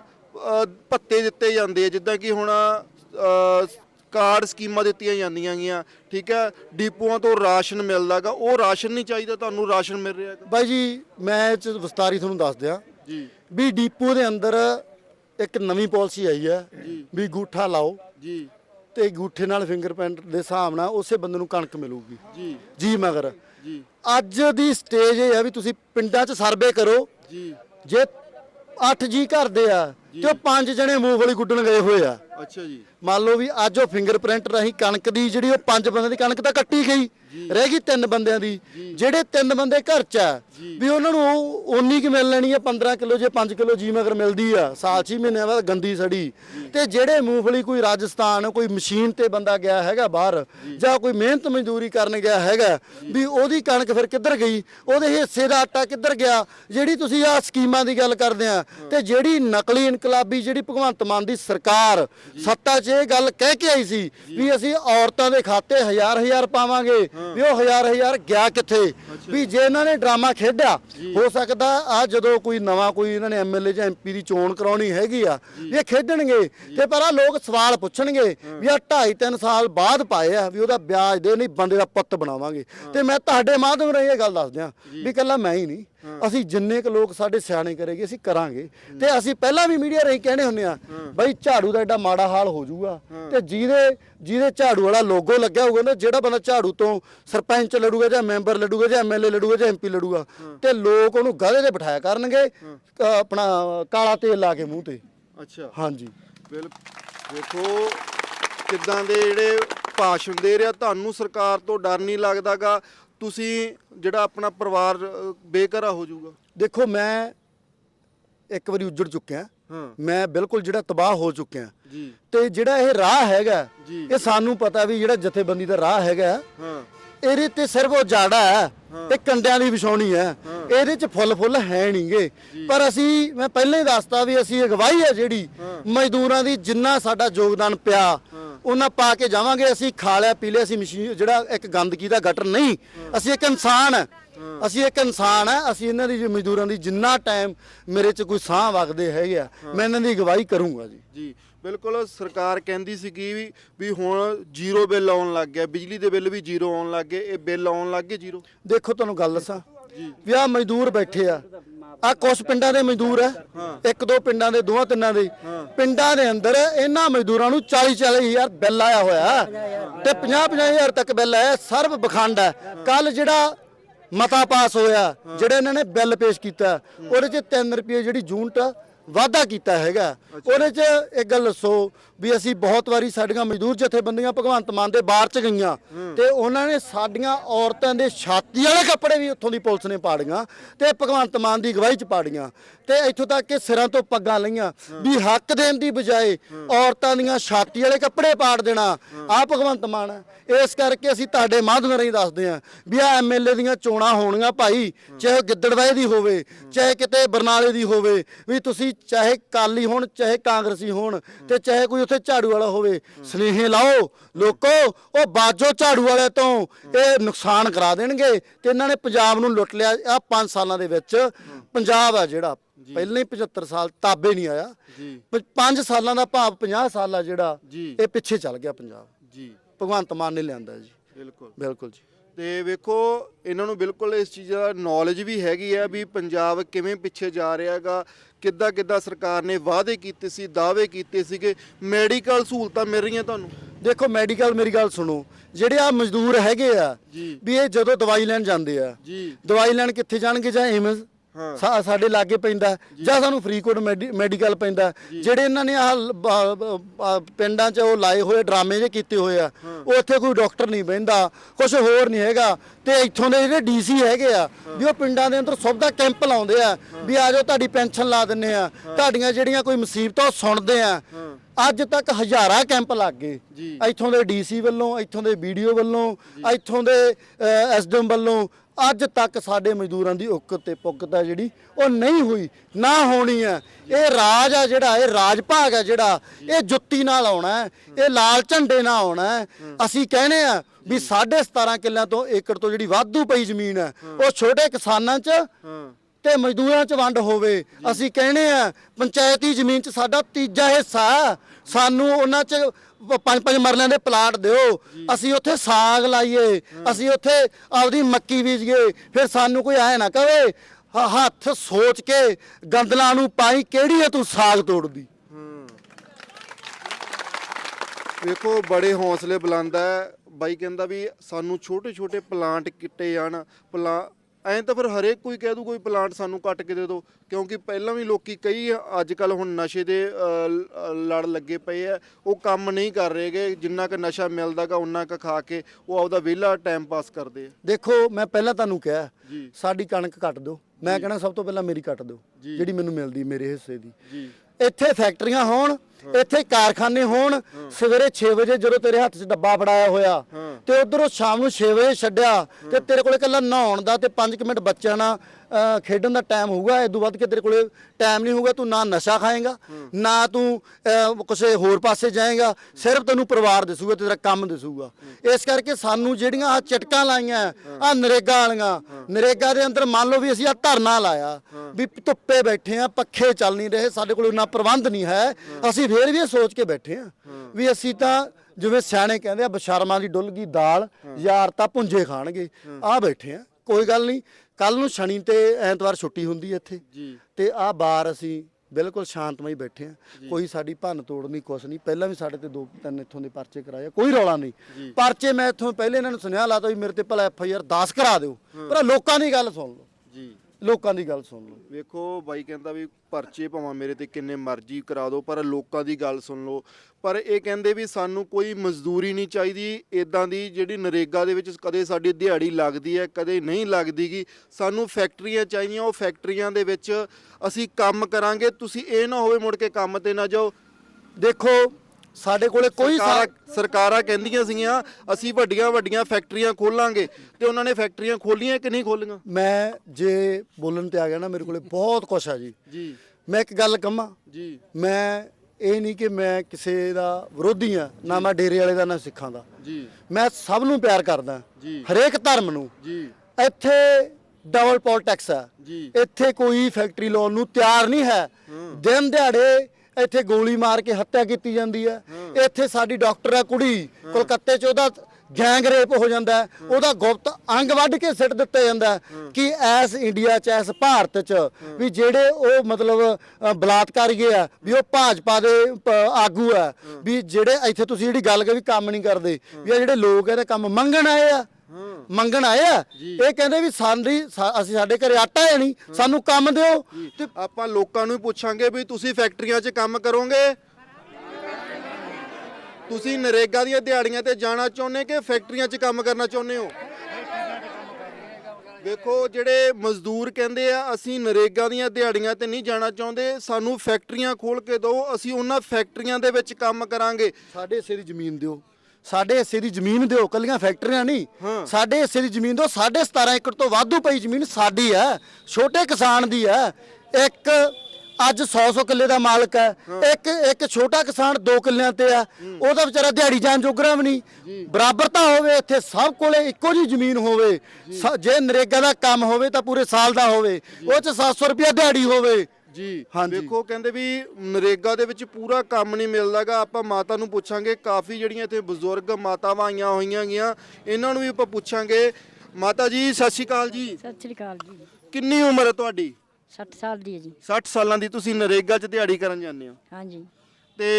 Speaker 2: ਭੱਤੇ ਦਿੱਤੇ ਜਾਂਦੇ ਆ, ਜਿੱਦਾਂ ਕਿ ਹੁਣ ਕਾਰਡ ਸਕੀਮਾਂ ਦਿੱਤੀਆਂ ਜਾਂਦੀਆਂ ਗੀਆਂ ਠੀਕ ਹੈ? ਡੀਪੂਆਂ ਤੋਂ ਰਾਸ਼ਨ ਮਿਲਦਾਗਾ ਉਹ ਰਾਸ਼ਨ ਨਹੀਂ ਚਾਹੀਦਾ ਤੁਹਾਨੂੰ ਰਾਸ਼ਨ ਮਿਲ ਰਿਹਾ ਹੈਗਾ।
Speaker 1: ਬਾਈ ਜੀ ਮੈਂ ਇਹ ਚ ਵਿਸਤਾਰੀ ਤੁਹਾਨੂੰ ਦੱਸ ਦਿਆਂ।
Speaker 2: ਜੀ।
Speaker 1: ਵੀ ਡੀਪੂ ਦੇ ਅੰਦਰ ਇੱਕ ਨਵੀਂ ਪਾਲਿਸੀ ਆਈ ਹੈ ਵੀ ਗੂਠਾ ਲਾਓ।
Speaker 2: ਜੀ।
Speaker 1: ਤੇ ਗੂਠੇ ਨਾਲ ਫਿੰਗਰਪ੍ਰਿੰਟ ਦੇ ਹਿਸਾਬ ਨਾਲ ਉਸੇ ਬੰਦੇ ਨੂੰ ਕਣਕ ਮਿਲੂਗੀ।
Speaker 2: ਜੀ।
Speaker 1: ਜੀ ਮਗਰ।
Speaker 2: ਜੀ।
Speaker 1: ਅੱਜ ਦੀ ਸਟੇਜ ਇਹ ਹੈ ਵੀ ਤੁਸੀਂ ਪਿੰਡਾਂ 'ਚ ਸਰਵੇ ਕਰੋ।
Speaker 2: ਜੀ।
Speaker 1: ਜੇ 8 ਜੀ ਘਰ ਦੇ ਆ ਤੇ ਉਹ ਪੰਜ ਜਣੇ ਮੂੰਗਫਲੀ ਗੁੱਡਣ ਗਏ ਹੋਏ ਆ।
Speaker 2: ਅੱਛਾ ਜੀ।
Speaker 1: ਮੰਨ ਲਓ ਵੀ ਅੱਜ ਉਹ ਫਿੰਗਰਪ੍ਰਿੰਟ ਰਹੀ ਕਣਕ ਦੀ ਜਿਹੜੀ ਉਹ ਪੰਜ ਬੰਦਿਆਂ ਦੀ ਕਣਕ ਤਾਂ ਕੱਟੀ ਗਈ। ਰਹਿ ਗਈ ਤਿੰਨ ਬੰਦਿਆਂ ਦੀ। ਜਿਹੜੇ ਤਿੰਨ ਬੰਦੇ ਘਰ 'ਚ ਆ ਵੀ ਉਹਨਾਂ ਨੂੰ ਉਨੀ ਕਿ ਮਿਲ ਲੈਣੀ ਆ 15 ਕਿਲੋ ਜੇ 5 ਕਿਲੋ ਜੀ ਮਗਰ ਮਿਲਦੀ ਆ ਸਾਲ 6 ਮਹੀਨਿਆਂ ਬਾਅਦ ਗੰਦੀ ਸੜੀ। ਤੇ ਜਿਹੜੇ ਮੂੰਗਫਲੀ ਕੋਈ ਰਾਜਸਥਾਨ ਕੋਈ ਮਸ਼ੀਨ ਤੇ ਬੰਦਾ ਗਿਆ ਹੈਗਾ ਬਾਹਰ ਜਾਂ। ਕੋਈ ਮਿਹਨਤ ਮਜ਼ਦੂਰੀ ਕਰਨ ਗਿਆ ਹੈਗਾ ਵੀ ਉਹਦੀ ਕਣਕ ਫਿਰ ਕਿੱਧਰ ਗਈ? ਉਹਦੇ ਹਿੱਸੇ ਦਾ ਆਟਾ ਕਿੱਧਰ ਗਿਆ? ਜਿਹੜੀ ਤੁਸੀਂ ਆ ਸਕੀਮਾਂ ਦੀ ਗੱਲ ਕਰਦੇ ਆ ਤੇ ਜਿਹੜੀ ਨਕਲੀ ਇਨਕਲਾਬੀ ਜਿਹੜੀ ਭਗਵੰਤ ਮਾਨ ਦੀ ਸਰਕਾਰ ਸੱਤਾ 'ਚ ਇਹ ਗੱਲ ਕਹਿ ਕੇ ਆਈ ਸੀ ਵੀ ਅਸੀਂ ਔਰਤਾਂ ਦੇ ਖਾਤੇ ਹਜ਼ਾਰ ਹਜ਼ਾਰ ਪਾਵਾਂਗੇ ਵੀ ਉਹ ਹਜ਼ਾਰ ਹਜ਼ਾਰ ਗਿਆ ਕਿੱਥੇ? ਵੀ ਜੇ ਇਹਨਾਂ ਨੇ ਡਰਾਮਾ ਖੇਡਿਆ ਹੋ ਸਕਦਾ ਆ ਜਦੋਂ ਕੋਈ ਨਵਾਂ ਕੋਈ ਇਹਨਾਂ ਨੇ ਐਮਐਲਏ ਜਾਂ ਐਮਪੀ ਦੀ ਚੋਣ ਕਰਾਉਣੀ ਹੈਗੀ ਆ ਇਹ ਖੇਡਣਗੇ। ਤੇ ਪਰ ਆ ਲੋਕ ਸਵਾਲ ਪੁੱਛਣਗੇ ਵੀ ਆ 2.5 3 ਸਾਲ ਬਾਅਦ ਪਾਏ ਆ ਵੀ ਉਹਦਾ ਵਿਆਜ ਦੇ ਨਹੀਂ ਬੰਦੇ ਦਾ ਪੁੱਤ ਬਣਾਵਾਂਗੇ। ਤੇ ਮੈਂ ਤੁਹਾਡੇ ਮਾਧਿਅਮ ਰਾਹੀਂ ਇਹ ਗੱਲ ਦੱਸ ਦਿਆਂ ਵੀ ਕੱਲਾ ਮੈਂ ਹੀ ਨਹੀਂ। ਅਸੀਂ ਜਿੰਨੇ ਕੁ ਲੋਕ ਸਾਡੇ ਸਿਆਣੇ ਕਰੇਗੇ ਅਸੀਂ ਕਰਾਂਗੇ। ਤੇ ਅਸੀਂ ਪਹਿਲਾਂ ਵੀ ਮੀਡੀਆ ਰਾਹੀਂ ਕਹਿੰਦੇ ਹੁੰਨੇ ਆ ਬਈ ਝਾੜੂ ਦਾ ਐਡਾ ਮਾੜਾ ਹਾਲ ਹੋ ਜਾਊਗਾ। ਤੇ ਜਿਹਦੇ ਜਿਹਦੇ ਝਾੜੂ ਵਾਲਾ ਲੋਗੋ ਲੱਗਿਆ ਹੋਊਗਾ ਨਾ ਜਿਹੜਾ ਬੰਦਾ ਝਾੜੂ ਤੋਂ ਸਰਪੰਚ ਲੜੂਗਾ ਜਾਂ ਮੈਂਬਰ ਲੜੂਗਾ ਜਾਂ ਐਮਐਲਏ ਲੜੂਗਾ ਜਾਂ ਐਮਪੀ ਲੜੂਗਾ ਤੇ ਲੋਕ ਉਹਨੂੰ ਗਧੇ ਤੇ ਬਿਠਾਇਆ ਕਰਨਗੇ ਆਪਣਾ ਕਾਲਾ ਤੇਲ ਲਾ ਕੇ ਮੂੰਹ ਤੇ।
Speaker 2: ਅੱਛਾ।
Speaker 1: ਹਾਂਜੀ।
Speaker 2: ਵੇਖੋ ਕਿੱਦਾਂ ਦੇ ਜਿਹੜੇ ਭਾਸ਼ਣ ਦੇ ਰਿਹਾ ਤੁਹਾਨੂੰ ਸਰਕਾਰ ਤੋਂ ਡਰ ਨਹੀਂ ਲੱਗਦਾਗਾ। ਤੁਸੀਂ ਜਿਹੜਾ ਆਪਣਾ ਪਰਿਵਾਰ ਅ, ਬੇਘਰਾ ਹੋ ਜਾਊਗਾ।
Speaker 1: ਦੇਖੋ ਮੈਂ ਇੱਕ ਵਾਰੀ ਉੱਜੜ ਚੁੱਕਿਆ।
Speaker 2: ਹਾਂ।
Speaker 1: ਮੈਂ ਬਿਲਕੁਲ ਜਿਹੜਾ ਤਬਾਹ ਹੋ ਚੁੱਕਿਆ।
Speaker 2: ਜੀ।
Speaker 1: ਤੇ ਜਿਹੜਾ ਇਹ ਰਾਹ ਹੈਗਾ
Speaker 2: ਜੀ।
Speaker 1: ਇਹ ਸਾਨੂੰ ਪਤਾ ਵੀ ਜਿਹੜਾ ਜਥੇਬੰਦੀ ਦਾ ਰਾਹ ਹੈਗਾ
Speaker 2: ਹਾਂ।
Speaker 1: ਇਹਦੇ ਤੇ ਸਿਰਫ ਉਹ ਜਾੜਾ ਹੈ ਤੇ ਕੰਡਿਆਂ ਦੀ ਵਿਛਾਉਣੀ ਹੈ। ਇਹਦੇ ਚ ਫੁੱਲ ਫੁੱਲ ਹੈ ਨਹੀਂਗੇ। ਪਰ ਅਸੀਂ ਮੈਂ ਪਹਿਲਾਂ ਹੀ ਦੱਸਤਾ ਵੀ ਅਸੀਂ ਅਗਵਾਈ ਹੈ ਜਿਹੜੀ ਮਜ਼ਦੂਰਾਂ ਦੀ ਜਿੰਨਾ ਸਾਡਾ ਯੋਗਦਾਨ ਪਿਆ ਉਹਨਾਂ ਪਾ ਕੇ ਜਾਵਾਂਗੇ ਅਸੀਂ ਖਾ ਲਿਆ ਪੀ ਲਿਆ ਅਸੀਂ ਮਸ਼ੀਨ ਜਿਹੜਾ ਇੱਕ ਗੰਦਗੀ ਦਾ ਗਟਰ ਨਹੀਂ ਅਸੀਂ ਇੱਕ ਇਨਸਾਨ ਹੈ। ਅਸੀਂ ਇੱਕ ਇਨਸਾਨ ਹੈ ਅਸੀਂ ਇਹਨਾਂ ਦੀ ਮਜ਼ਦੂਰਾਂ ਦੀ ਜਿੰਨਾ ਟਾਈਮ ਮੇਰੇ 'ਚ ਕੋਈ ਸਾਹ ਵਗਦੇ ਹੈਗੇ ਆ ਮੈਂ ਇਹਨਾਂ ਦੀ ਅਗਵਾਈ ਕਰੂੰਗਾ ਜੀ।
Speaker 2: ਜੀ ਬਿਲਕੁਲ ਸਰਕਾਰ ਕਹਿੰਦੀ ਸੀਗੀ ਵੀ ਵੀ ਹੁਣ ਜ਼ੀਰੋ ਬਿੱਲ ਆਉਣ ਲੱਗ ਗਿਆ ਬਿਜਲੀ ਦੇ ਬਿੱਲ ਵੀ ਜ਼ੀਰੋ ਆਉਣ ਲੱਗ ਗਏ ਇਹ ਬਿੱਲ ਆਉਣ ਲੱਗ ਗਏ ਜ਼ੀਰੋ?
Speaker 1: ਦੇਖੋ ਤੁਹਾਨੂੰ ਗੱਲ ਦੱਸਾਂ ਵੀ ਆ ਮਜ਼ਦੂਰ ਬੈਠੇ ਆ। ਆ ਕੁਛ ਪਿੰਡਾਂ ਦੇ ਮਜ਼ਦੂਰ ਆ। ਇੱਕ ਦੋ ਪਿੰਡਾਂ ਦੇ ਦੋਹਾਂ ਤਿੰਨਾਂ ਦੇ। ਪਿੰਡਾਂ ਦੇ ਅੰਦਰ ਇਹਨਾਂ ਮਜ਼ਦੂਰਾਂ ਨੂੰ 40 40 ਹਜ਼ਾਰ ਬਿੱਲ ਆਇਆ ਹੋਇਆ। ਤੇ 50 50 ਹਜ਼ਾਰ ਤੱਕ ਬਿੱਲ ਆਇਆ। ਸਰਬ ਬਖੰਡ ਹੈ ਕੱਲ ਜਿਹੜਾ ਮਤਾ ਪਾਸ ਹੋਇਆ ਜਿਹੜੇ ਇਹਨਾਂ ਨੇ ਬਿੱਲ ਪੇਸ਼ ਕੀਤਾ ਉਹਦੇ 'ਚ 3 ਰੁਪਏ ਜਿਹੜੀ ਯੂਨਿਟ ਵਾਅਦਾ ਕੀਤਾ ਹੈਗਾ। ਉਹਦੇ 'ਚ ਇੱਕ ਗੱਲ ਦੱਸੋ ਵੀ ਅਸੀਂ ਬਹੁਤ ਵਾਰੀ ਸਾਡੀਆਂ ਮਜ਼ਦੂਰ ਜਥੇਬੰਦੀਆਂ ਭਗਵੰਤ ਮਾਨ ਦੇ ਬਾਹਰ ਚ ਗਈਆਂ ਤੇ ਉਹਨਾਂ ਨੇ ਸਾਡੀਆਂ ਔਰਤਾਂ ਦੇ ਛਾਤੀ ਵਾਲੇ ਕੱਪੜੇ ਵੀ ਉੱਥੋਂ ਦੀ ਪੁਲਿਸ ਨੇ ਪਾੜੀਆਂ ਤੇ ਭਗਵੰਤ ਮਾਨ ਦੀ ਅਗਵਾਈ ਚ ਪਾੜੀਆਂ ਤੇ ਇੱਥੋਂ ਤੱਕ ਕਿ ਸਿਰਾਂ ਤੋਂ ਪੱਗਾਂ ਲਈਆਂ ਵੀ ਹੱਕ ਦੇਣ ਦੀ ਬਜਾਏ ਔਰਤਾਂ ਦੀਆਂ ਛਾਤੀ ਵਾਲੇ ਕੱਪੜੇ ਪਾੜ ਦੇਣਾ। ਆ ਭਗਵੰਤ ਮਾਨ ਇਸ ਕਰਕੇ ਅਸੀਂ ਤੁਹਾਡੇ ਮਾਧਿਅਮ ਰਾਹੀਂ ਦੱਸਦੇ ਹਾਂ ਵੀ ਆ ਐਮਐਲਏ ਦੀਆਂ ਚੋਣਾਂ ਹੋਣੀਆਂ ਭਾਈ ਚਾਹੇ ਗਿੱਦੜਵਾਏ ਦੀ ਹੋਵੇ ਚਾਹੇ ਕਿਤੇ ਬਰਨਾਲੇ ਦੀ ਹੋਵੇ ਵੀ ਤੁਸੀਂ ਚਾਹੇ ਕਾਲੀ ਹੋਣ ਚਾਹੇ ਕਾਂਗਰਸੀ ਹੋਣ ਤੇ ਚਾਹੇ ਕੋਈ ਉੱਥੇ ਝਾੜੂ ਵਾਲਾ ਹੋਵੇ ਸਨੇਹੇ ਲਾਓ ਲੋਕੋ ਉਹ ਬਾਜੋ ਝਾੜੂ ਵਾਲੇ ਤੋਂ ਇਹ ਨੁਕਸਾਨ ਕਰਾ ਦੇਣਗੇ ਤੇ ਇਹਨਾਂ ਨੇ ਪੰਜਾਬ ਨੂੰ ਲੁੱਟ ਲਿਆ ਆ 5 ਸਾਲਾਂ ਦੇ ਵਿੱਚ। ਪੰਜਾਬ ਆ ਜਿਹੜਾ ਪਹਿਲਾਂ ਹੀ 75 ਸਾਲ ਤਾਬੇ ਨਹੀਂ ਆਇਆ।
Speaker 2: ਜੀ।
Speaker 1: 5 ਸਾਲਾਂ ਦਾ ਭਾਵ 50 ਸਾਲ ਆ ਜਿਹੜਾ
Speaker 2: ਜੀ।
Speaker 1: ਇਹ ਪਿੱਛੇ ਚੱਲ ਗਿਆ ਪੰਜਾਬ।
Speaker 2: ਜੀ।
Speaker 1: ਭਗਵੰਤ ਮਾਨ ਨੇ ਲਿਆਂਦਾ ਜੀ।
Speaker 2: ਬਿਲਕੁਲ।
Speaker 1: ਬਿਲਕੁਲ ਜੀ।
Speaker 2: ਤੇ ਵੇਖੋ ਇਹਨਾਂ ਨੂੰ ਬਿਲਕੁਲ ਇਸ ਚੀਜ਼ ਦਾ ਨੌਲੇਜ ਵੀ ਹੈਗੀ ਹੈ ਵੀ ਪੰਜਾਬ ਕਿਵੇਂ ਪਿੱਛੇ ਜਾ ਰਿਹਾ ਹੈਗਾ। ਕਿੱਦਾਂ ਕਿੱਦਾਂ ਸਰਕਾਰ ਨੇ ਵਾਅਦੇ ਕੀਤੇ ਸੀ ਦਾਅਵੇ ਕੀਤੇ ਸੀਗੇ ਮੈਡੀਕਲ ਸਹੂਲਤਾਂ ਮਿਲ ਰਹੀਆਂ ਤੁਹਾਨੂੰ
Speaker 1: ਦੇਖੋ ਮੈਡੀਕਲ ਮੇਰੀ ਗੱਲ ਸੁਣੋ ਜਿਹੜੇ ਆ ਮਜ਼ਦੂਰ ਹੈਗੇ ਆ। ਵੀ ਇਹ ਜਦੋਂ ਦਵਾਈ ਲੈਣ ਜਾਂਦੇ ਆ ਦਵਾਈ ਲੈਣ ਕਿੱਥੇ ਜਾਣਗੇ ਜਾਂ ਏਮਸ
Speaker 2: ਹਾਂ।
Speaker 1: ਸਾ- ਸਾਡੇ ਲਾਗੇ ਪੈਂਦਾ ਜਾਂ। ਸਾਨੂੰ ਫਰੀਦਕੋਟ ਮੈਡੀ- ਮੈਡੀਕਲ ਪੈਂਦਾ ਜਿਹੜੇ ਇਹਨਾਂ ਨੇ ਆ ਪਿੰਡਾਂ 'ਚ ਉਹ ਲਾਏ ਹੋਏ ਡਰਾਮੇ ਜੇ ਕੀਤੇ ਹੋਏ ਆ ਉਹ ਉੱਥੇ ਕੋਈ ਡਾਕਟਰ ਨਹੀਂ ਬਹਿੰਦਾ ਕੁਝ ਹੋਰ ਨਹੀਂ ਹੈਗਾ। ਤੇ ਇੱਥੋਂ ਦੇ ਜਿਹੜੇ ਡੀਸੀ ਹੈਗੇ ਆ ਵੀ ਉਹ ਪਿੰਡਾਂ ਦੇ ਅੰਦਰ ਸੁਵਿਧਾ ਕੈਂਪ ਲਾਉਂਦੇ ਆ ਵੀ ਆ ਜਾਓ ਤੁਹਾਡੀ ਪੈਨਸ਼ਨ ਲਾ ਦਿੰਨੇ ਆ। ਤੁਹਾਡੀਆਂ ਜਿਹੜੀਆਂ ਕੋਈ ਮੁਸੀਬਤਾਂ ਉਹ ਸੁਣਦੇ ਆ। ਅੱਜ ਤੱਕ ਹਜ਼ਾਰਾਂ ਕੈਂਪ ਲੱਗ ਗਏ।
Speaker 2: ਜੀ।
Speaker 1: ਇੱਥੋਂ ਦੇ ਡੀਸੀ ਵੱਲੋਂ ਇੱਥੋਂ ਦੇ ਵੀਡੀਓ ਵੱਲੋਂ ਇੱਥੋਂ ਦੇ ਐਸਡੀਐਮ ਵੱਲੋਂ ਅੱਜ ਤੱਕ ਸਾਡੇ ਮਜ਼ਦੂਰਾਂ ਦੀ ਉੱਕਤ ਤੇ ਪੁਗਤ ਹੈ ਜਿਹੜੀ ਉਹ ਨਹੀਂ ਹੋਈ, ਨਾ ਹੋਣੀ ਹੈ। ਇਹ ਰਾਜ ਆ ਜਿਹੜਾ, ਇਹ ਰਾਜ ਭਾਗ ਹੈ ਜਿਹੜਾ, ਇਹ ਜੁੱਤੀ ਨਾਲ ਆਉਣਾ ਹੈ, ਇਹ ਲਾਲ ਝੰਡੇ ਨਾਲ ਆਉਣਾ ਹੈ। ਅਸੀਂ ਕਹਿੰਦੇ ਆ ਵੀ 17.5 ਕਿੱਲਿਆਂ ਤੋਂ ਏਕੜ ਤੋਂ ਜਿਹੜੀ ਵਾਧੂ ਪਈ ਜ਼ਮੀਨ ਹੈ, ਉਹ ਛੋਟੇ ਕਿਸਾਨਾਂ 'ਚ
Speaker 2: ਹਾਂ
Speaker 1: ਤੇ ਮਜ਼ਦੂਰਾਂ 'ਚ ਵੰਡ ਹੋਵੇ। ਅਸੀਂ ਕਹਿੰਦੇ ਆ, ਪੰਚਾਇਤੀ ਜ਼ਮੀਨ 'ਚ ਸਾਡਾ ਤੀਜਾ ਹਿੱਸਾ ਸਾਨੂੰ ਉਹਨਾਂ 'ਚ ਪ- ਪੰਜ ਪੰਜ ਮਰਲਿਆਂ ਦੇ ਪਲਾਟ ਦਿਓ। ਅਸੀਂ ਉੱਥੇ ਸਾਗ ਲਾਈਏ, ਅਸੀਂ ਉੱਥੇ ਆਪਦੀ ਮੱਕੀ ਬੀਜੀਏ, ਫਿਰ ਸਾਨੂੰ ਕੋਈ ਐ ਨਾ ਕਵੇ ਹ- ਹੱਥ ਸੋਚ ਕੇ ਗੰਦਲਾਂ ਨੂੰ ਪਾਈ, ਕਿਹੜੀ ਹੈ ਤੂੰ ਸਾਗ ਤੋੜਦੀ?
Speaker 2: ਵੇਖੋ ਬੜੇ ਹੌਸਲੇ ਬੁਲੰਦ ਹੈ ਬਾਈ ਕਹਿੰਦਾ ਵੀ ਸਾਨੂੰ ਛੋਟੇ ਛੋਟੇ ਪਲਾਂਟ ਕਿੱਟੇ ਜਾਣ, ਪਲਾ ਐਂ ਤਾਂ ਫਿਰ ਹਰੇਕ ਕੋਈ ਕਹਿ ਦੂ ਕੋਈ ਪਲਾਂਟ ਸਾਨੂੰ ਕੱਟ ਕੇ ਦੇ ਦਿਓ ਕਿਉਂਕਿ ਪਹਿਲਾਂ ਵੀ ਲੋਕੀ ਕਈ ਅੱਜ ਕੱਲ ਹੁਣ ਨਸ਼ੇ ਦੇ ਲੜ ਲੱਗੇ ਪਏ ਆ ਉਹ ਕੰਮ ਨਹੀਂ ਕਰ ਰਹੇਗੇ ਜਿੰਨਾ ਕ ਨਸ਼ਾ ਮਿਲਦਾਗਾ ਉਹਨਾਂ ਕ ਖਾ ਕੇ ਉਹ ਆਪਦਾ ਵਿਹਲਾ ਟਾਈਮ ਪਾਸ ਕਰਦੇ ਆ।
Speaker 1: ਦੇਖੋ ਮੈਂ ਪਹਿਲਾਂ ਤੁਹਾਨੂੰ ਕਿਹਾ। ਸਾਡੀ ਕਣਕ ਕੱਟ ਦਿਓ ਮੈਂ ਕਹਿਣਾ ਸਭ ਤੋਂ ਪਹਿਲਾਂ ਮੇਰੀ ਕੱਟ ਦਿਓ। ਜਿਹੜੀ ਮੈਨੂੰ ਮਿਲਦੀ ਮੇਰੇ ਹਿੱਸੇ ਦੀ। ਇੱਥੇ ਫੈਕਟਰੀਆਂ ਹੋਣ ਇੱਥੇ ਕਾਰਖਾਨੇ ਹੋਣ ਸਵੇਰੇ 6 ਵਜੇ ਜਦੋਂ ਤੇਰੇ ਹੱਥ 'ਚ ਡੱਬਾ ਫੜਾਇਆ ਹੋਇਆ। ਤੇ ਉਧਰੋਂ ਸ਼ਾਮ ਨੂੰ 6 ਵਜੇ ਛੱਡਿਆ ਤੇ ਤੇਰੇ ਕੋਲੇ ਕੱਲਾ ਨਹਾਉਣ ਦਾ ਤੇ 5 ਮਿੰਟ ਬੱਚਿਆਂ ਨਾਲ ਖੇਡਣ ਦਾ ਟਾਈਮ ਹੋਊਗਾ ਇਦੋਂ ਵੱਧ ਕੇ ਤੇਰੇ ਕੋਲੇ ਟਾਈਮ ਨਹੀਂ ਹੋਊਗਾ, ਤੂੰ ਨਾ ਨਸ਼ਾ ਖਾਏਗਾ, ਨਾ ਤੂੰ ਕਿਸੇ ਹੋਰ ਪਾਸੇ ਜਾਏਗਾ, ਸਿਰਫ ਤੈਨੂੰ ਪਰਿਵਾਰ ਦਿਸੂਗਾ, ਤੇਰਾ ਕੰਮ ਦਿਸੂਗਾ। ਇਸ ਕਰਕੇ ਸਾਨੂੰ ਜਿਹੜੀਆਂ ਆ ਚਟਕਾਂ ਲਾਈਆਂ ਆ ਨਰੇਗਾ ਵਾਲੀਆਂ, ਨਰੇਗਾ ਦੇ ਅੰਦਰ ਮੰਨ ਲਓ ਵੀ ਅਸੀਂ ਆ ਧਰਨਾ ਲਾਇਆ, ਵੀ ਧੁੱਪੇ ਬੈਠੇ ਆ, ਪੱਖੇ ਚੱਲ ਨਹੀਂ ਰਹੇ, ਸਾਡੇ ਕੋਲ ਇੰਨਾ ਪ੍ਰਬੰਧ ਨਹੀਂ ਹੈ, ਅਸੀਂ ਫੇਰ ਵੀ ਇਹ ਸੋਚ ਕੇ ਬੈਠੇ ਆ, ਵੀ ਅਸੀਂ ਤਾਂ ਜਿਵੇਂ ਸਿਆਣੇ ਕਹਿੰਦੇ ਆ, ਬਸ਼ਰਮਾਂ ਦੀ ਡੁੱਲ ਗਈ ਦਾਲ, ਯਾਰ ਤਾਂ ਪੁੰਜੇ ਖਾਣਗੇ ਆ ਬੈਠੇ ਆ। ਕੋਈ ਗੱਲ ਨਹੀਂ। ਕੱਲ ਨੂੰ ਸ਼ਨੀ ਤੇ ਐਤਵਾਰ ਛੁੱਟੀ ਹੁੰਦੀ ਹੈ ਇੱਥੇ।
Speaker 2: ਜੀ।
Speaker 1: ਤੇ ਆ ਬਾਰ ਅਸੀਂ ਬਿਲਕੁਲ ਸ਼ਾਂਤਮਈ ਬੈਠੇ ਆ ਕੋਈ ਸਾਡੀ ਭੰਨ ਤੋੜ ਨਹੀਂ ਕੁਛ ਨਹੀਂ। ਪਹਿਲਾਂ ਵੀ ਸਾਡੇ ਤੇ ਦੋ ਤਿੰਨ ਇੱਥੋਂ ਦੇ ਪਰਚੇ ਕਰਾਏ ਆ, ਕੋਈ ਰੌਲਾ ਨਹੀਂ। ਪਰਚੇ ਮੈਂ ਇੱਥੋਂ ਪਹਿਲੇ ਇਹਨਾਂ ਨੂੰ ਸੁਨੇਹਾ ਲਾਤਾ ਵੀ ਮੇਰੇ ਤੇ ਭਲਾ ਐਫ ਆਈ ਆਰ 10 ਕਰਾ ਦਿਓ। ਪਰ ਲੋਕਾਂ ਦੀ ਗੱਲ ਸੁਣ ਲਓ।
Speaker 2: ਜੀ।
Speaker 1: ਲੋਕਾਂ ਦੀ ਗੱਲ ਸੁਣ ਲਓ।
Speaker 2: ਵੇਖੋ, ਬਾਈ ਕਹਿੰਦਾ ਵੀ ਪਰਚੇ ਭਾਵੇਂ ਮੇਰੇ ਤੇ ਕਿੰਨੇ ਮਰਜ਼ੀ ਕਰਾ ਦਿਓ, ਪਰ ਲੋਕਾਂ ਦੀ ਗੱਲ ਸੁਣ ਲਓ। ਪਰ ਇਹ ਕਹਿੰਦੇ ਵੀ ਸਾਨੂੰ ਕੋਈ ਮਜ਼ਦੂਰੀ ਨਹੀਂ ਚਾਹੀਦੀ ਇਦਾਂ ਦੀ ਜਿਹੜੀ ਨਰੇਗਾ ਦੇ ਵਿੱਚ ਕਦੇ ਸਾਡੀ ਦਿਹਾੜੀ ਲੱਗਦੀ ਹੈ, ਕਦੇ ਨਹੀਂ ਲੱਗਦੀਗੀ। ਸਾਨੂੰ ਫੈਕਟਰੀਆਂ ਚਾਹੀਦੀਆਂ, ਉਹ ਫੈਕਟਰੀਆਂ ਦੇ ਵਿੱਚ ਅਸੀਂ ਕੰਮ ਕਰਾਂਗੇ। ਤੁਸੀਂ ਇਹ ਨਾ ਹੋਵੇ ਮੁੜ ਕੇ ਕੰਮ ਤੇ ਨਾ ਜਾਓ।
Speaker 1: ਦੇਖੋ ਸਾਡੇ ਕੋਲੇ ਕੋਈ ਸਾ-
Speaker 2: ਸਰਕਾਰਾਂ ਸਰਕਾਰਾਂ ਕਹਿੰਦੀਆਂ ਸੀਗੀਆਂ ਅਸੀਂ ਵੱਡੀਆਂ ਵੱਡੀਆਂ ਫੈਕਟਰੀਆਂ ਖੋਲਾਂਗੇ। ਤੇ ਉਹਨਾਂ ਨੇ ਫੈਕਟਰੀਆਂ ਖੋਲੀਆਂ ਕਿ ਨਹੀਂ ਖੋਲੀਆਂ?
Speaker 1: ਮੈਂ ਜੇ ਬੋਲਣ ਤੇ ਆ ਗਿਆ ਨਾ ਮੇਰੇ ਕੋਲੇ ਬਹੁਤ ਕੁਛ ਆ ਜੀ।
Speaker 2: ਜੀ।
Speaker 1: ਮੈਂ ਇੱਕ ਗੱਲ ਕਹਾਂ
Speaker 2: ਜੀ।
Speaker 1: ਮੈਂ ਇਹ ਨਹੀਂ ਕਿ ਮੈਂ ਕਿਸੇ ਦਾ ਵਿਰੋਧੀ ਆ ਨਾ ਮੈਂ ਡੇਰੇ ਵਾਲੇ ਦਾ ਨਾ ਸਿੱਖਾਂ ਦਾ।
Speaker 2: ਜੀ।
Speaker 1: ਮੈਂ ਸਭ ਨੂੰ ਪਿਆਰ ਕਰਦਾ
Speaker 2: ਜੀ।
Speaker 1: ਹਰੇਕ ਧਰਮ ਨੂੰ।
Speaker 2: ਜੀ।
Speaker 1: ਇੱਥੇ ਡਬਲ ਪੋਲਿਟਿਕਸ ਆ।
Speaker 2: ਜੀ।
Speaker 1: ਇੱਥੇ ਕੋਈ ਫੈਕਟਰੀ ਲਾਉਣ ਨੂੰ ਤਿਆਰ ਨਹੀਂ ਹੈ। ਦਿਨ ਦਿਹਾੜੇ ਇੱਥੇ ਗੋਲੀ ਮਾਰ ਕੇ ਹੱਤਿਆ ਕੀਤੀ ਜਾਂਦੀ ਹੈ। ਇੱਥੇ ਸਾਡੀ ਡਾਕਟਰ ਆ ਕੁੜੀ ਕੋਲਕਾਤੇ 'ਚ ਉਹਦਾ ਗੈਂਗ ਰੇਪ ਹੋ ਜਾਂਦਾ ਹੈ, ਉਹਦਾ ਗੁਪਤ ਅੰਗ ਵੱਢ ਕੇ ਸਿੱਟ ਦਿੱਤਾ ਜਾਂਦਾ ਕਿ ਐਸ ਇੰਡੀਆ 'ਚ ਐਸ ਭਾਰਤ 'ਚ ਵੀ ਜਿਹੜੇ ਉਹ ਮਤਲਬ ਅ, ਬਲਾਤਕਾਰੀ ਆ ਵੀ ਉਹ ਭਾਜਪਾ ਦੇ ਆਗੂ ਆ ਵੀ ਜਿਹੜੇ ਇੱਥੇ ਤੁਸੀਂ ਜਿਹੜੀ ਗੱਲ ਕਰੀ ਕੰਮ ਨਹੀਂ ਕਰਦੇ ਵੀ ਇਹ ਜਿਹੜੇ ਲੋਕ ਇਹਦੇ ਕੰਮ ਮੰਗਣ ਆਏ ਆ। ਮੰਗਣ ਆਏ ਆ। ਇਹ ਕਹਿੰਦੇ ਵੀ ਸਾਡੀ ਅਸੀਂ ਸਾਡੇ ਘਰੇ ਆਟਾ ਹੈ ਨਹੀਂ ਸਾਨੂੰ ਕੰਮ ਦਿਓ। ਤੇ
Speaker 2: ਆਪਾਂ ਲੋਕਾਂ ਨੂੰ ਹੀ ਪੁੱਛਾਂਗੇ ਵੀ ਤੁਸੀਂ ਫੈਕਟਰੀਆਂ 'ਚ ਕੰਮ ਕਰੋਗੇ? ਤੁਸੀਂ ਨਰੇਗਾ ਦੀਆਂ ਦਿਹਾੜੀਆਂ ਤੇ ਜਾਣਾ ਚਾਹੁੰਦੇ ਕਿ ਫੈਕਟਰੀਆਂ 'ਚ ਕੰਮ ਕਰਨਾ ਚਾਹੁੰਦੇ ਹੋ? ਵੇਖੋ ਜਿਹੜੇ ਮਜ਼ਦੂਰ ਕਹਿੰਦੇ ਆ ਅਸੀਂ ਨਰੇਗਾ ਦੀਆਂ ਦਿਹਾੜੀਆਂ ਤੇ ਨਹੀਂ ਜਾਣਾ ਚਾਹੁੰਦੇ ਸਾਨੂੰ ਫੈਕਟਰੀਆਂ ਖੋਲ ਕੇ ਦਿਓ ਅਸੀਂ ਉਹਨਾਂ ਫੈਕਟਰੀਆਂ ਦੇ ਵਿੱਚ ਕੰਮ ਕਰਾਂਗੇ।
Speaker 1: ਸਾਡੇ ਦੀ ਜ਼ਮੀਨ ਦਿਓ। ਸਾਡੇ ਹਿੱਸੇ ਦੀ ਜ਼ਮੀਨ ਦਿਓ ਕੱਲੀਆਂ ਫੈਕਟਰੀਆਂ ਨਹੀਂ। ਸਾਡੇ ਹਿੱਸੇ ਦੀ ਜ਼ਮੀਨ ਦਿਓ ਸਾਡੇ 17 ਏਕੜ ਤੋਂ ਵਾਧੂ ਪਈ ਜ਼ਮੀਨ ਸਾਡੀ ਹੈ ਛੋਟੇ ਕਿਸਾਨ ਦੀ ਹੈ। ਇੱਕ ਅੱਜ 100-100 ਕਿੱਲੇ ਦਾ ਮਾਲਕ ਹੈ। ਇੱਕ ਇੱਕ ਛੋਟਾ ਕਿਸਾਨ 2 ਕਿੱਲਿਆਂ ਤੇ ਆ ਉਹਦਾ ਵਿਚਾਰਾ ਦਿਹਾੜੀ ਜਾਣ ਜੋਗਰਾ ਵੀ ਨਹੀਂ। ਬਰਾਬਰਤਾ ਹੋਵੇ ਇੱਥੇ ਸਭ ਕੋਲੇ ਇੱਕੋ ਜੀ ਜ਼ਮੀਨ ਹੋਵੇ। ਜੇ। ਨਰੇਗਾ ਦਾ ਕੰਮ ਹੋਵੇ ਤਾਂ ਪੂਰੇ ਸਾਲ ਦਾ ਹੋਵੇ। ਉਹ ਚ 700 ਰੁਪਇਆ ਦਿਹਾੜੀ ਹੋਵੇ।
Speaker 2: ਜੀ। ਵੇਖੋ ਕਹਿੰਦੇ ਵੀ ਨਰੇਗਾ ਦੇ ਵਿੱਚ ਪੂਰਾ ਕੰਮ ਨਹੀਂ ਮਿਲਦਾਗਾ। ਆਪਾਂ ਮਾਤਾ ਨੂੰ ਪੁੱਛਾਂਗੇ ਕਾਫੀ ਜਿਹੜੀਆਂ ਇੱਥੇ ਬਜ਼ੁਰਗ ਮਾਤਾਵਾਂ ਆਈਆਂ ਹੋਈਆਂ ਗੀਆਂ ਇਹਨਾਂ ਨੂੰ ਵੀ ਆਪਾਂ ਪੁੱਛਾਂਗੇ। ਮਾਤਾ ਜੀ ਸਤਿ ਸ਼੍ਰੀ ਅਕਾਲ ਜੀ।
Speaker 5: ਸਤਿ ਸ੍ਰੀ ਅਕਾਲ ਜੀ।
Speaker 2: ਕਿੰਨੀ ਉਮਰ ਹੈ ਤੁਹਾਡੀ?
Speaker 5: 60 ਸਾਲ ਦੀ ਹੈ ਜੀ।
Speaker 2: 60 ਸਾਲਾਂ ਦੀ ਤੁਸੀਂ ਨਰੇਗਾ 'ਚ ਦਿਹਾੜੀ ਕਰਨ ਜਾਂਦੇ ਹੋ।
Speaker 5: ਹਾਂਜੀ।
Speaker 2: ਤੇ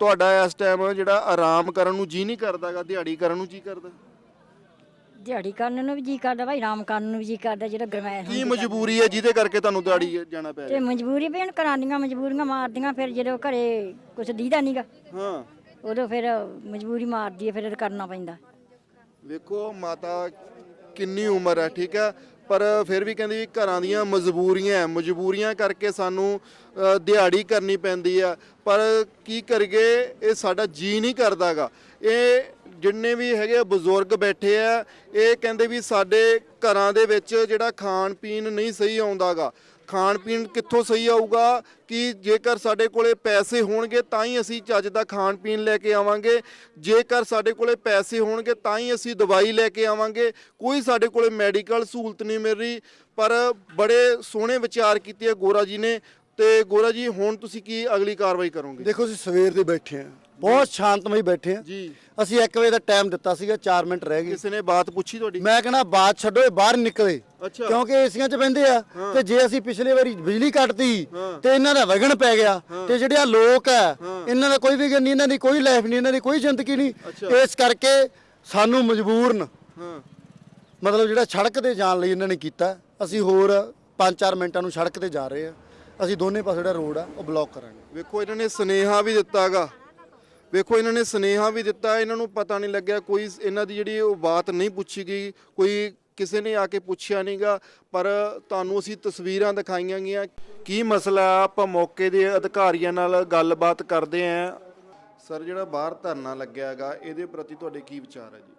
Speaker 2: ਤੁਹਾਡਾ ਇਸ ਟਾਈਮ ਜਿਹੜਾ ਆਰਾਮ ਕਰਨ ਨੂੰ ਜੀ ਨਹੀਂ ਕਰਦਾਗਾ ਦਿਹਾੜੀ ਕਰਨ ਨੂੰ ਜੀ ਕਰਦਾ?
Speaker 5: ਦਿਹਾੜੀ ਕਰਨ ਨੂੰ ਵੀ ਜੀ ਕਰਦਾ ਭਾਈ ਆਰਾਮ ਕਰਨ ਨੂੰ ਵੀ ਜੀ ਕਰਦਾ ਜਿਹੜਾ ਗਰਮੈਸ਼
Speaker 2: ਕੀ ਮਜਬੂਰੀ ਹੈ ਜਿਹਦੇ ਕਰਕੇ ਤੁਹਾਨੂੰ ਦਿਹਾੜੀ ਜਾਣਾ ਪੈ
Speaker 5: ਤੇ
Speaker 2: ਰਿਹਾ?
Speaker 5: ਮਜਬੂਰੀ ਵੀ ਹੁਣ ਘਰਾਂ ਦੀਆਂ ਮਜਬੂਰੀਆਂ ਮਾਰਦੀਆਂ ਫਿਰ ਜਦੋਂ ਘਰੇ ਕੁਛ ਦੀਦਾ ਨਹੀਂਗਾ
Speaker 2: ਹਾਂ।
Speaker 5: ਉਦੋਂ ਫਿਰ ਮਜਬੂਰੀ ਮਾਰਦੀ ਹੈ ਫਿਰ ਕਰਨਾ ਪੈਂਦਾ।
Speaker 2: ਵੇਖੋ ਮਾਤਾ ਕਿੰਨੀ ਉਮਰ ਹੈ ਠੀਕ ਹੈ ਪਰ ਫਿਰ ਵੀ ਕਹਿੰਦੀ ਵੀ ਘਰਾਂ ਦੀਆਂ ਮਜਬੂਰੀਆਂ ਹੈ ਮਜਬੂਰੀਆਂ ਕਰਕੇ ਸਾਨੂੰ ਅ, ਦਿਹਾੜੀ ਕਰਨੀ ਪੈਂਦੀ ਆ। ਪਰ ਕੀ ਕਰੀਏ ਇਹ ਸਾਡਾ ਜੀ ਨਹੀਂ ਕਰਦਾਗਾ। ਇਹ ਜਿੰਨੇ ਵੀ ਹੈਗੇ ਆ ਬਜ਼ੁਰਗ ਬੈਠੇ ਆ, ਇਹ ਕਹਿੰਦੇ ਵੀ ਸਾਡੇ ਘਰਾਂ ਦੇ ਵਿੱਚ ਜਿਹੜਾ ਖਾਣ ਪੀਣ ਨਹੀਂ ਸਹੀ ਆਉਂਦਾਗਾ। ਖਾਣ ਪੀਣ ਕਿੱਥੋਂ ਸਹੀ ਆਊਗਾ? ਕਿ ਜੇਕਰ ਸਾਡੇ ਕੋਲੇ ਪੈਸੇ ਹੋਣਗੇ, ਤਾਂ ਹੀ ਅਸੀਂ ਚੱਜ ਦਾ ਖਾਣ ਪੀਣ ਲੈ ਕੇ ਆਵਾਂਗੇ। ਜੇਕਰ ਸਾਡੇ ਕੋਲੇ ਪੈਸੇ ਹੋਣਗੇ, ਤਾਂ ਹੀ ਅਸੀਂ ਦਵਾਈ ਲੈ ਕੇ ਆਵਾਂਗੇ। ਕੋਈ ਸਾਡੇ ਕੋਲੇ ਮੈਡੀਕਲ ਸਹੂਲਤ ਨਹੀਂ ਮਿਲ ਰਹੀ। ਪਰ ਬੜੇ ਸੋਹਣੇ ਵਿਚਾਰ ਕੀਤੇ ਆ ਗੋਰਾ ਜੀ ਨੇ। ਤੇ ਗੋਰਾ ਜੀ, ਹੁਣ ਤੁਸੀਂ ਕੀ ਅਗਲੀ ਕਾਰਵਾਈ ਕਰੋਗੇ?
Speaker 1: ਦੇਖੋ ਅਸੀਂ ਸਵੇਰ ਦੇ ਬੈਠੇ ਆ। ਬਹੁਤ ਸ਼ਾਂਤਮਈ ਬੈਠੇ ਆ।
Speaker 2: ਜੀ।
Speaker 1: ਅਸੀਂ 1 ਵਜੇ ਦਾ ਟਾਈਮ ਦਿੱਤਾ ਸੀਗਾ 4 ਮਿੰਟ ਰਹਿ ਗਏ।
Speaker 2: ਕਿਸੇ ਨੇ ਬਾਤ ਪੁੱਛੀ ਤੁਹਾਡੀ?
Speaker 1: ਮੈਂ ਕਹਿੰਦਾ ਬਾਤ ਛੱਡੋ ਇਹ ਬਾਹਰ ਨਿਕਲੇ।
Speaker 2: ਅੱਛਾ।
Speaker 1: ਕਿਉਂਕਿ ਏਸੀਆਂ 'ਚ ਬਹਿੰਦੇ ਆ ਤੇ ਜੇ ਅਸੀਂ ਪਿਛਲੇ ਵਾਰੀ ਬਿਜਲੀ ਕੱਟਤੀ ਤੇ ਇਹਨਾਂ ਦਾ ਵਗਣ ਪੈ ਗਿਆ। ਤੇ ਜਿਹੜੇ ਆ ਲੋਕ ਆ ਇਹਨਾਂ ਦਾ ਕੋਈ ਵੀ ਨਹੀਂ ਇਹਨਾਂ ਦੀ ਕੋਈ ਲਾਈਫ ਨਹੀਂ ਇਹਨਾਂ ਦੀ ਕੋਈ ਜ਼ਿੰਦਗੀ ਨਹੀਂ। ਇਸ ਕਰਕੇ ਸਾਨੂੰ ਮਜਬੂਰਨ
Speaker 2: ਹਾਂ।
Speaker 1: ਮਤਲਬ ਜਿਹੜਾ ਸੜਕ ਤੇ ਜਾਣ ਲਈ ਇਹਨਾਂ ਨੇ ਕੀਤਾ ਅਸੀਂ ਹੋਰ 5-4 ਮਿੰਟਾਂ ਨੂੰ ਸੜਕ ਤੇ ਜਾ ਰਹੇ ਆ। ਅਸੀਂ ਦੋਨੇ ਪਾਸੇ ਜਿਹੜਾ ਰੋਡ ਆ ਉਹ ਬਲੌਕ ਕਰਾਂਗੇ।
Speaker 2: ਵੇਖੋ ਇਹਨਾਂ ਨੇ ਸਨੇਹਾ ਵੀ ਦਿੱਤਾਗਾ। ਵੇਖੋ ਇਹਨਾਂ ਨੇ ਸਨੇਹਾ ਵੀ ਦਿੱਤਾ ਇਹਨਾਂ ਨੂੰ ਪਤਾ ਨਹੀਂ ਲੱਗਿਆ ਕੋਈ ਇਹਨਾਂ ਦੀ ਜਿਹੜੀ ਉਹ ਬਾਤ ਨਹੀਂ ਪੁੱਛੀ ਗਈ ਕੋਈ ਕਿਸੇ ਨੇ ਆ ਕੇ ਪੁੱਛਿਆ ਨਹੀਂਗਾ ਪਰ ਤੁਹਾਨੂੰ ਅਸੀਂ ਤਸਵੀਰਾਂ ਦਿਖਾਈਆਂ ਗਈਆਂ। ਕੀ ਮਸਲਾ ਹੈ? ਆਪਾਂ ਮੌਕੇ ਦੇ ਅਧਿਕਾਰੀਆਂ ਨਾਲ ਗੱਲਬਾਤ ਕਰਦੇ ਆਂ ਸਰ ਜਿਹੜਾ ਬਾਹਰ ਧਰਨਾ ਲੱਗਿਆ ਹੈਗਾ ਇਹਦੇ ਪ੍ਰਤੀ ਤੁਹਾਡੇ ਕੀ ਵਿਚਾਰ ਹੈ ਜੀ?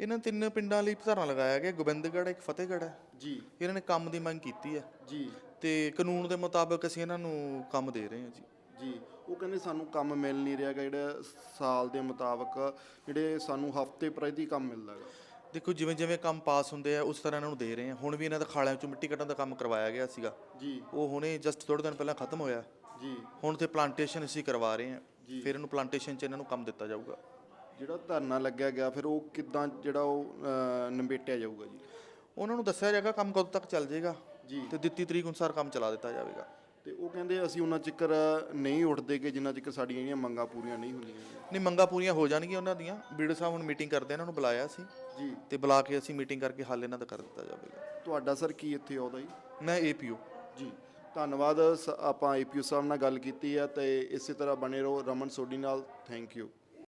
Speaker 6: ਇਹਨਾਂ ਤਿੰਨ ਪਿੰਡਾਂ ਲਈ ਧਰਨਾ ਲਗਾਇਆ ਗਿਆ। ਗੋਬਿੰਦਗੜ੍ਹ ਇੱਕ ਫਤਿਹਗੜ੍ਹ ਹੈ।
Speaker 2: ਜੀ।
Speaker 6: ਇਹਨਾਂ ਨੇ ਕੰਮ ਦੀ ਮੰਗ ਕੀਤੀ ਹੈ।
Speaker 2: ਜੀ।
Speaker 6: ਤੇ ਕਾਨੂੰਨ ਦੇ ਮੁਤਾਬਕ ਅਸੀਂ ਇਹਨਾਂ ਨੂੰ ਕੰਮ ਦੇ ਰਹੇ ਹਾਂ ਜੀ।
Speaker 2: ਜੀ। ਉਹ ਕਹਿੰਦੇ ਸਾਨੂੰ ਕੰਮ ਮਿਲ ਨਹੀਂ ਰਿਹਾਗਾ ਜਿਹੜਾ ਸਾਲ ਦੇ ਮੁਤਾਬਕ ਜਿਹੜੇ ਸਾਨੂੰ ਹਫ਼ਤੇ ਪ੍ਰਤੀ ਕੰਮ ਮਿਲਦਾ ਹੈਗਾ।
Speaker 6: ਦੇਖੋ ਜਿਵੇਂ ਜਿਵੇਂ ਕੰਮ ਪਾਸ ਹੁੰਦੇ ਆ ਉਸ ਤਰ੍ਹਾਂ ਇਹਨਾਂ ਨੂੰ ਦੇ ਰਹੇ ਹਾਂ ਹੁਣ ਵੀ ਇਹਨਾਂ ਦਾ ਖਾਲਿਆਂ ਚੋਂ ਮਿੱਟੀ ਕੱਢਣ ਦਾ ਕੰਮ ਕਰਵਾਇਆ ਗਿਆ ਸੀਗਾ।
Speaker 2: ਜੀ।
Speaker 6: ਉਹ ਹੁਣੇ ਜਸਟ ਥੋੜੇ ਦਿਨ ਪਹਿਲਾਂ ਖਤਮ ਹੋਇਆ।
Speaker 2: ਜੀ।
Speaker 6: ਹੁਣ ਤੇ ਪਲਾਂਟੇਸ਼ਨ ਅਸੀਂ ਕਰਵਾ ਰਹੇ ਹਾਂ ਫਿਰ ਇਹਨੂੰ ਪਲਾਂਟੇਸ਼ਨ 'ਚ ਇਹਨਾਂ ਨੂੰ ਕੰਮ ਦਿੱਤਾ ਜਾਊਗਾ।
Speaker 2: ਜਿਹੜਾ ਧਰਨਾ ਲੱਗਿਆ ਗਿਆ ਫਿਰ ਉਹ ਕਿੱਦਾਂ ਜਿਹੜਾ ਉਹ ਨਿਬੇਟਿਆ ਜਾਊਗਾ ਜੀ?
Speaker 6: ਉਹਨਾਂ ਨੂੰ ਦੱਸਿਆ ਜਾਏਗਾ ਕੰਮ ਕਦੋਂ ਤੱਕ ਚੱਲ ਜਾਏਗਾ।
Speaker 2: ਜੀ।
Speaker 6: ਤੇ ਦਿੱਤੀ ਤਰੀਕ ਅਨੁਸਾਰ ਕੰਮ ਚਲਾ ਦਿੱਤਾ ਜਾਵੇਗਾ।
Speaker 2: ਤੇ ਉਹ ਕਹਿੰਦੇ ਅਸੀਂ ਉਹਨਾਂ ਚਿਕਰ ਨਹੀਂ ਉੱਠਦੇ ਕਿ ਜਿੰਨਾ ਚਿਕਰ ਸਾਡੀਆਂ ਜਿਹੜੀਆਂ ਮੰਗਾਂ ਪੂਰੀਆਂ ਨਹੀਂ ਹੁੰਦੀਆਂ।
Speaker 6: ਨਹੀਂ ਮੰਗਾਂ ਪੂਰੀਆਂ ਹੋ ਜਾਣਗੀਆਂ ਉਹਨਾਂ ਦੀਆਂ। ਵੀਡੀਓ ਸਾਹਿਬ ਹੁਣ ਮੀਟਿੰਗ ਕਰਦੇ ਆ, ਇਹਨਾਂ ਨੂੰ ਬੁਲਾਇਆ ਸੀ।
Speaker 2: ਜੀ।
Speaker 6: ਤੇ ਬੁਲਾ ਕੇ ਅਸੀਂ ਮੀਟਿੰਗ ਕਰਕੇ ਹੱਲ ਇਹਨਾਂ ਦਾ ਕਰ ਦਿੱਤਾ ਜਾਵੇਗਾ।
Speaker 2: ਤੁਹਾਡਾ ਸਰ ਕੀ ਇੱਥੇ ਆਉਦਾ ਜੀ?
Speaker 6: ਮੈਂ ਏਪੀਓ
Speaker 2: ਜੀ। ਧੰਨਵਾਦ ਸ- ਆਪਾਂ ਏਪੀਓ ਸਾਹਿਬ ਨਾਲ ਗੱਲ ਕੀਤੀ ਹੈ ਤੇ ਇਸੇ ਤਰ੍ਹਾਂ ਬਣੇ ਰਹੋ। ਰਮਨ ਸੋਢੀ ਨਾਲ ਥੈਂਕ ਯੂ